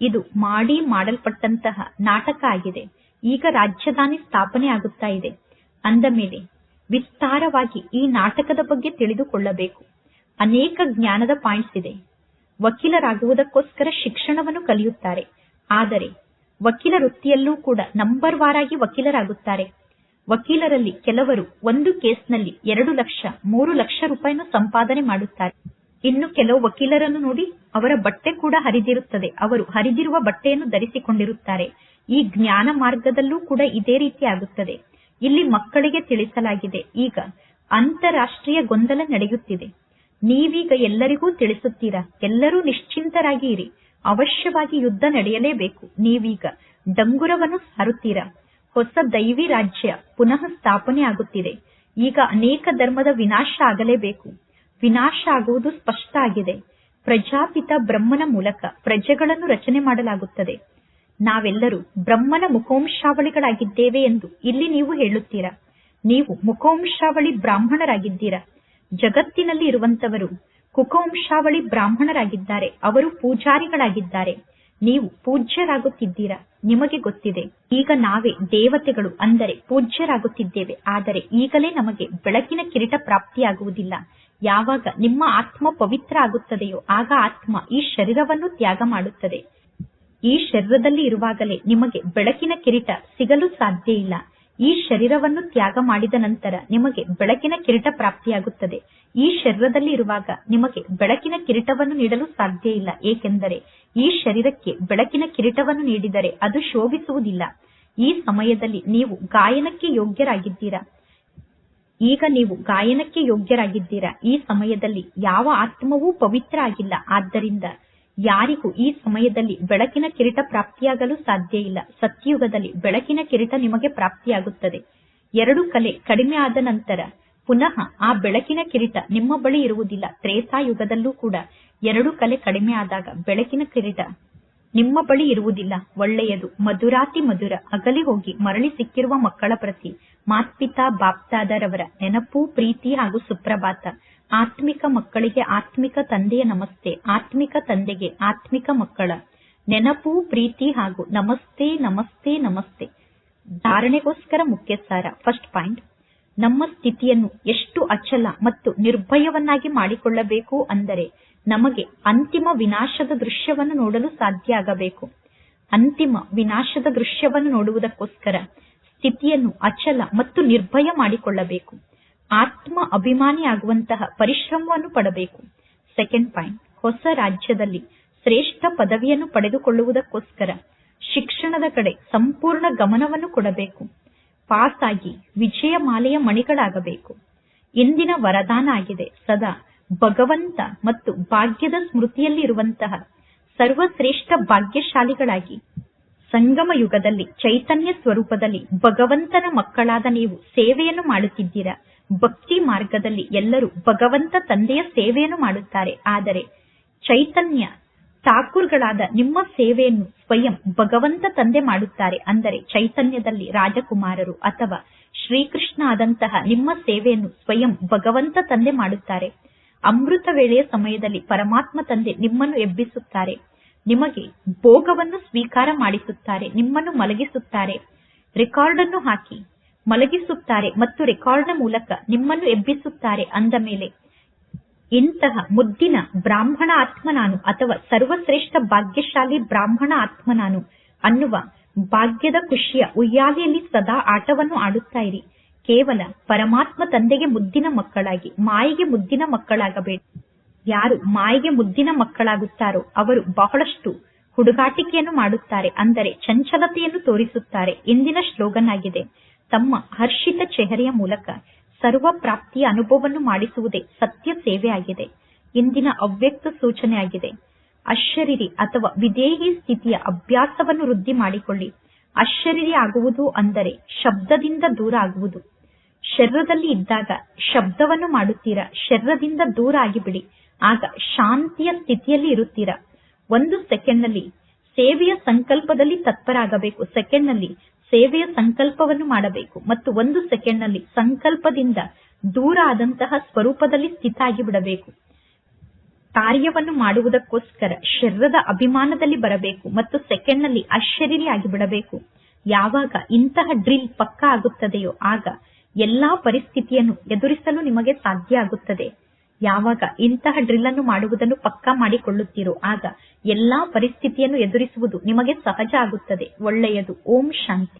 ಇದು ಮಾಡಿ ಮಾಡಲ್ಪಟ್ಟಂತಹ ನಾಟಕ ಆಗಿದೆ. ಈಗ ರಾಜಧಾನಿ ಸ್ಥಾಪನೆ ಆಗುತ್ತಾ ಇದೆ. ಅಂದ ಮೇಲೆ ವಿಸ್ತಾರವಾಗಿ ಈ ನಾಟಕದ ಬಗ್ಗೆ ತಿಳಿದುಕೊಳ್ಳಬೇಕು. ಅನೇಕ ಜ್ಞಾನದ ಪಾಯಿಂಟ್ಸ್ ಇದೆ. ವಕೀಲರಾಗುವುದಕ್ಕೋಸ್ಕರ ಶಿಕ್ಷಣವನ್ನು ಕಲಿಯುತ್ತಾರೆ. ಆದರೆ ವಕೀಲ ವೃತ್ತಿಯಲ್ಲೂ ಕೂಡ ನಂಬರ್ ವಾರಾಗಿ ವಕೀಲರಾಗುತ್ತಾರೆ. ವಕೀಲರಲ್ಲಿ ಕೆಲವರು ಒಂದು ಕೇಸ್ನಲ್ಲಿ ಎರಡು ಲಕ್ಷ, ಮೂರು ಲಕ್ಷ ರೂಪಾಯಿನ ಸಂಪಾದನೆ ಮಾಡುತ್ತಾರೆ. ಇನ್ನು ಕೆಲವು ವಕೀಲರನ್ನು ನೋಡಿ ಅವರ ಬಟ್ಟೆ ಕೂಡ ಹರಿದಿರುತ್ತದೆ. ಅವರು ಹರಿದಿರುವ ಬಟ್ಟೆಯನ್ನು ಧರಿಸಿಕೊಂಡಿರುತ್ತಾರೆ. ಈ ಜ್ಞಾನ ಮಾರ್ಗದಲ್ಲೂ ಕೂಡ ಇದೇ ರೀತಿ ಆಗುತ್ತದೆ. ಇಲ್ಲಿ ಮಕ್ಕಳಿಗೆ ತಿಳಿಸಲಾಗಿದೆ. ಈಗ ಅಂತಾರಾಷ್ಟ್ರೀಯ ಗೊಂದಲ ನಡೆಯುತ್ತಿದೆ. ನೀವೀಗ ಎಲ್ಲರಿಗೂ ತಿಳಿಸುತ್ತೀರಾ? ಎಲ್ಲರೂ ನಿಶ್ಚಿಂತರಾಗಿ ಇರಿ. ಅವಶ್ಯವಾಗಿ ಯುದ್ಧ ನಡೆಯಲೇಬೇಕು. ನೀವೀಗ ಡಂಗುರವನ್ನು ಹಾರುತ್ತೀರಾ ಹೊಸ ದೈವಿ ರಾಜ್ಯ ಪುನಃ ಸ್ಥಾಪನೆ ಆಗುತ್ತಿದೆ. ಈಗ ಅನೇಕ ಧರ್ಮದ ವಿನಾಶ ಆಗಲೇಬೇಕು. ವಿನಾಶ ಆಗುವುದು ಸ್ಪಷ್ಟ ಆಗಿದೆ. ಪ್ರಜಾಪಿತ ಬ್ರಹ್ಮನ ಮೂಲಕ ಪ್ರಜೆಗಳನ್ನು ರಚನೆ ಮಾಡಲಾಗುತ್ತದೆ. ನಾವೆಲ್ಲರೂ ಬ್ರಹ್ಮನ ಮುಖೋಂಶಾವಳಿಗಳಾಗಿದ್ದೇವೆ ಎಂದು ಇಲ್ಲಿ ನೀವು ಹೇಳುತ್ತೀರಾ? ನೀವು ಮುಖೋಂಶಾವಳಿ ಬ್ರಾಹ್ಮಣರಾಗಿದ್ದೀರಾ? ಜಗತ್ತಿನಲ್ಲಿ ಇರುವಂತವರು ಕುಕವಂಶಾವಳಿ ಬ್ರಾಹ್ಮಣರಾಗಿದ್ದಾರೆ. ಅವರು ಪೂಜಾರಿಗಳಾಗಿದ್ದಾರೆ. ನೀವು ಪೂಜ್ಯರಾಗುತ್ತಿದ್ದೀರಾ? ನಿಮಗೆ ಗೊತ್ತಿದೆ. ಈಗ ನಾವೇ ದೇವತೆಗಳು ಅಂದರೆ ಪೂಜ್ಯರಾಗುತ್ತಿದ್ದೇವೆ. ಆದರೆ ಈಗಲೇ ನಮಗೆ ಬೆಳಕಿನ ಕಿರೀಟ ಪ್ರಾಪ್ತಿಯಾಗುವುದಿಲ್ಲ. ಯಾವಾಗ ನಿಮ್ಮ ಆತ್ಮ ಪವಿತ್ರ ಆಗುತ್ತದೆಯೋ ಆಗ ಆತ್ಮ ಈ ಶರೀರವನ್ನು ತ್ಯಾಗ ಮಾಡುತ್ತದೆ. ಈ ಶರೀರದಲ್ಲಿ ಇರುವಾಗಲೇ ನಿಮಗೆ ಬೆಳಕಿನ ಕಿರೀಟ ಸಿಗಲು ಸಾಧ್ಯ ಇಲ್ಲ ಈ ಶರೀರವನ್ನು ತ್ಯಾಗ ಮಾಡಿದ ನಂತರ ನಿಮಗೆ ಬೆಳಕಿನ ಕಿರೀಟ ಪ್ರಾಪ್ತಿಯಾಗುತ್ತದೆ. ಈ ಶರೀರದಲ್ಲಿ ಇರುವಾಗ ನಿಮಗೆ ಬೆಳಕಿನ ಕಿರೀಟವನ್ನು ನೀಡಲು ಸಾಧ್ಯ ಇಲ್ಲ. ಏಕೆಂದರೆ ಈ ಶರೀರಕ್ಕೆ ಬೆಳಕಿನ ಕಿರೀಟವನ್ನು ನೀಡಿದರೆ ಅದು ಶೋಭಿಸುವುದಿಲ್ಲ. ಈ ಸಮಯದಲ್ಲಿ ನೀವು ಗಾಯನಕ್ಕೆ ಯೋಗ್ಯರಾಗಿದ್ದೀರಾ? ಈಗ ನೀವು ಗಾಯನಕ್ಕೆ ಯೋಗ್ಯರಾಗಿದ್ದೀರಾ? ಈ ಸಮಯದಲ್ಲಿ ಯಾವ ಆತ್ಮವೂ ಪವಿತ್ರ ಆಗಿಲ್ಲ. ಆದ್ದರಿಂದ ಯಾರಿಗೂ ಈ ಸಮಯದಲ್ಲಿ ಬೆಳಕಿನ ಕಿರೀಟ ಪ್ರಾಪ್ತಿಯಾಗಲು ಸಾಧ್ಯ ಇಲ್ಲ. ಸತ್ಯಯುಗದಲ್ಲಿ ಬೆಳಕಿನ ಕಿರೀಟ ನಿಮಗೆ ಪ್ರಾಪ್ತಿಯಾಗುತ್ತದೆ. ಎರಡು ಕಲೆ ಕಡಿಮೆ ಆದ ನಂತರ ಪುನಃ ಆ ಬೆಳಕಿನ ಕಿರೀಟ ನಿಮ್ಮ ಬಳಿ ಇರುವುದಿಲ್ಲ. ತ್ರೇತಾಯುಗದಲ್ಲೂ ಕೂಡ ಎರಡು ಕಲೆ ಕಡಿಮೆ ಆದಾಗ ಬೆಳಕಿನ ಕಿರೀಟ ನಿಮ್ಮ ಬಳಿ ಇರುವುದಿಲ್ಲ. ಒಳ್ಳೆಯದು. ಮಧುರಾತಿ ಮಧುರ. ಅಗಲಿ ಹೋಗಿ ಮರಳಿ ಸಿಕ್ಕಿರುವ ಮಕ್ಕಳ ಪ್ರತಿ, ಮಾತ್ಪಿತಾ ಬಾಪ್ತಾದರವರ ನೆನಪು, ಪ್ರೀತಿ ಹಾಗೂ ಸುಪ್ರಭಾತ. ಆತ್ಮಿಕ ಮಕ್ಕಳಿಗೆ ಆತ್ಮಿಕ ತಂದೆಯ ನಮಸ್ತೆ, ಆತ್ಮಿಕ ತಂದೆಗೆ ಆತ್ಮಿಕ ಮಕ್ಕಳ ನೆನಪು, ಪ್ರೀತಿ ಹಾಗೂ ನಮಸ್ತೆ ನಮಸ್ತೆ ನಮಸ್ತೆ. ಧಾರಣೆಗೋಸ್ಕರ ಮುಖ್ಯ ಸಾರ ಫಸ್ಟ್ ಪಾಯಿಂಟ್ ನಮ್ಮ ಸ್ಥಿತಿಯನ್ನು ಎಷ್ಟು ಅಚಲ ಮತ್ತು ನಿರ್ಭಯವನ್ನಾಗಿ ಮಾಡಿಕೊಳ್ಳಬೇಕು ಅಂದರೆ ನಮಗೆ ಅಂತಿಮ ವಿನಾಶದ ದೃಶ್ಯವನ್ನು ನೋಡಲು ಸಾಧ್ಯ ಆಗಬೇಕು. ಅಂತಿಮ ವಿನಾಶದ ದೃಶ್ಯವನ್ನು ನೋಡುವುದಕ್ಕೋಸ್ಕರ ಸ್ಥಿತಿಯನ್ನು ಅಚಲ ಮತ್ತು ನಿರ್ಭಯ ಮಾಡಿಕೊಳ್ಳಬೇಕು. ಆತ್ಮ ಅಭಿಮಾನಿ ಆಗುವಂತಹ ಪರಿಶ್ರಮವನ್ನು ಪಡಬೇಕು. ಸೆಕೆಂಡ್ ಪಾಯಿಂಟ್ ಹೊಸ ರಾಜ್ಯದಲ್ಲಿ ಶ್ರೇಷ್ಠ ಪದವಿಯನ್ನು ಪಡೆದುಕೊಳ್ಳುವುದಕ್ಕೋಸ್ಕರ ಶಿಕ್ಷಣದ ಕಡೆ ಸಂಪೂರ್ಣ ಗಮನವನ್ನು ಕೊಡಬೇಕು. ಪಾಸ್ ಆಗಿ ವಿಜಯ ಮಾಲೆಯ ಮಣಿಗಳಾಗಬೇಕು. ಇಂದಿನ ವರದಾನ ಆಗಿದೆ. ಸದಾ ಭಗವಂತ ಮತ್ತು ಭಾಗ್ಯದ ಸ್ಮೃತಿಯಲ್ಲಿ ಇರುವಂತಹ ಸರ್ವಶ್ರೇಷ್ಠ ಭಾಗ್ಯಶಾಲಿಗಳಾಗಿ. ಸಂಗಮ ಯುಗದಲ್ಲಿ ಚೈತನ್ಯ ಸ್ವರೂಪದಲ್ಲಿ ಭಗವಂತನ ಮಕ್ಕಳಾದ ನೀವು ಸೇವೆಯನ್ನು ಮಾಡುತ್ತಿದ್ದೀರಾ? ಭಕ್ತಿ ಮಾರ್ಗದಲ್ಲಿ ಎಲ್ಲರೂ ಭಗವಂತ ತಂದೆಯ ಸೇವೆಯನ್ನು ಮಾಡುತ್ತಾರೆ. ಆದರೆ ಚೈತನ್ಯ ಠಾಕೂರ್ಗಳಾದ ನಿಮ್ಮ ಸೇವೆಯನ್ನು ಸ್ವಯಂ ಭಗವಂತ ತಂದೆ ಮಾಡುತ್ತಾರೆ. ಅಂದರೆ ಚೈತನ್ಯದಲ್ಲಿ ರಾಜಕುಮಾರರು ಅಥವಾ ಶ್ರೀಕೃಷ್ಣ ಆದಂತಹ ನಿಮ್ಮ ಸೇವೆಯನ್ನು ಸ್ವಯಂ ಭಗವಂತ ತಂದೆ ಮಾಡುತ್ತಾರೆ. ಅಮೃತ ವೇಳೆಯ ಸಮಯದಲ್ಲಿ ಪರಮಾತ್ಮ ತಂದೆ ನಿಮ್ಮನ್ನು ಎಬ್ಬಿಸುತ್ತಾರೆ. ನಿಮಗೆ ಭೋಗವನ್ನು ಸ್ವೀಕಾರ ಮಾಡಿಸುತ್ತಾರೆ. ನಿಮ್ಮನ್ನು ಮಲಗಿಸುತ್ತಾರೆ. ರೆಕಾರ್ಡ್ ಅನ್ನು ಹಾಕಿ ಮಲಗಿಸುತ್ತಾರೆ ಮತ್ತು ರೆಕಾರ್ಡ್ನ ಮೂಲಕ ನಿಮ್ಮನ್ನು ಎಬ್ಬಿಸುತ್ತಾರೆ ಅಂದ ಮೇಲೆ, ಇಂತಹ ಮುದ್ದಿನ ಬ್ರಾಹ್ಮಣ ಆತ್ಮ ನಾನು ಅಥವಾ ಸರ್ವಶ್ರೇಷ್ಠ ಭಾಗ್ಯಶಾಲಿ ಬ್ರಾಹ್ಮಣ ಆತ್ಮ ನಾನು ಅನ್ನುವ ಭಾಗ್ಯದ ಖುಷಿಯ ಉಯ್ಯಾಲೆಯಲ್ಲಿ ಸದಾ ಆಟವನ್ನು ಆಡುತ್ತಾ ಇರಿ. ಕೇವಲ ಪರಮಾತ್ಮ ತಂದೆಗೆ ಮುದ್ದಿನ ಮಕ್ಕಳಾಗಿ, ಮಾಯಿಗೆ ಮುದ್ದಿನ ಮಕ್ಕಳಾಗಬೇಡಿ. ಯಾರು ಮಾಯಿಗೆ ಮುದ್ದಿನ ಮಕ್ಕಳಾಗುತ್ತಾರೋ ಅವರು ಬಹಳಷ್ಟು ಹುಡುಗಾಟಿಕೆಯನ್ನು ಮಾಡುತ್ತಾರೆ, ಅಂದರೆ ಚಂಚಲತೆಯನ್ನು ತೋರಿಸುತ್ತಾರೆ. ಇಂದಿನ ಶ್ಲೋಗನ್ ಆಗಿದೆ ತಮ್ಮ ಹರ್ಷಿತ ಚೆಹರೆಯ ಮೂಲಕ ಸರ್ವ ಪ್ರಾಪ್ತಿಯ ಅನುಭವವನ್ನು ಮಾಡಿಸುವುದೇ ಸತ್ಯ ಸೇವೆ ಆಗಿದೆ ಇಂದಿನ ಅವ್ಯಕ್ತ ಸೂಚನೆಯಾಗಿದೆ. ಅಶರೀರಿ ಅಥವಾ ವಿದೇಹಿ ಸ್ಥಿತಿಯ ಅಭ್ಯಾಸವನ್ನು ವೃದ್ಧಿ ಮಾಡಿಕೊಳ್ಳಿ. ಅಶರೀರಿ ಆಗುವುದು ಅಂದರೆ ಶಬ್ದದಿಂದ ದೂರ ಆಗುವುದು. ಶರೀರದಲ್ಲಿ ಇದ್ದಾಗ ಶಬ್ದವನ್ನು ಮಾಡುತ್ತೀರಾ? ಶರೀರದಿಂದ ದೂರ ಆಗಿಬಿಡಿ. ಆಗ ಶಾಂತಿಯ ಸ್ಥಿತಿಯಲ್ಲಿ ಇರುತ್ತೀರಾ? ಒಂದು ಸೆಕೆಂಡ್ನಲ್ಲಿ ಸೇವೆಯ ಸಂಕಲ್ಪದಲ್ಲಿ ತತ್ಪರಾಗಬೇಕು ಸೆಕೆಂಡ್ನಲ್ಲಿ ಸೇವೆಯ ಸಂಕಲ್ಪವನ್ನು ಮಾಡಬೇಕು. ಮತ್ತು ಒಂದು ಸೆಕೆಂಡ್ನಲ್ಲಿ ಸಂಕಲ್ಪದಿಂದ ದೂರ ಆದಂತಹ ಸ್ವರೂಪದಲ್ಲಿ ಸ್ಥಿತ ಆಗಿಬಿಡಬೇಕು ಕಾರ್ಯವನ್ನು ಮಾಡುವುದಕ್ಕೋಸ್ಕರ ಶರೀರದ ಅಭಿಮಾನದಲ್ಲಿ ಬರಬೇಕು. ಮತ್ತು ಸೆಕೆಂಡ್ನಲ್ಲಿ ಅಶರೀರಿ ಆಗಿಬಿಡಬೇಕು ಯಾವಾಗ ಇಂತಹ ಡ್ರಿಲ್ ಪಕ್ಕಾ ಆಗುತ್ತದೆಯೋ ಆಗ ಎಲ್ಲಾ ಪರಿಸ್ಥಿತಿಯನ್ನು ಎದುರಿಸಲು ನಿಮಗೆ ಸಾಧ್ಯ ಆಗುತ್ತದೆ. ಯಾವಾಗ ಇಂತಹ ಡ್ರಿಲ್ ಅನ್ನು ಮಾಡುವುದನ್ನು ಪಕ್ಕಾ ಮಾಡಿಕೊಳ್ಳುತ್ತೀರೋ ಆಗ ಎಲ್ಲಾ ಪರಿಸ್ಥಿತಿಯನ್ನು ಎದುರಿಸುವುದು ನಿಮಗೆ ಸಹಜ ಆಗುತ್ತದೆ. ಒಳ್ಳೆಯದು. ಓಂ ಶಾಂತಿ.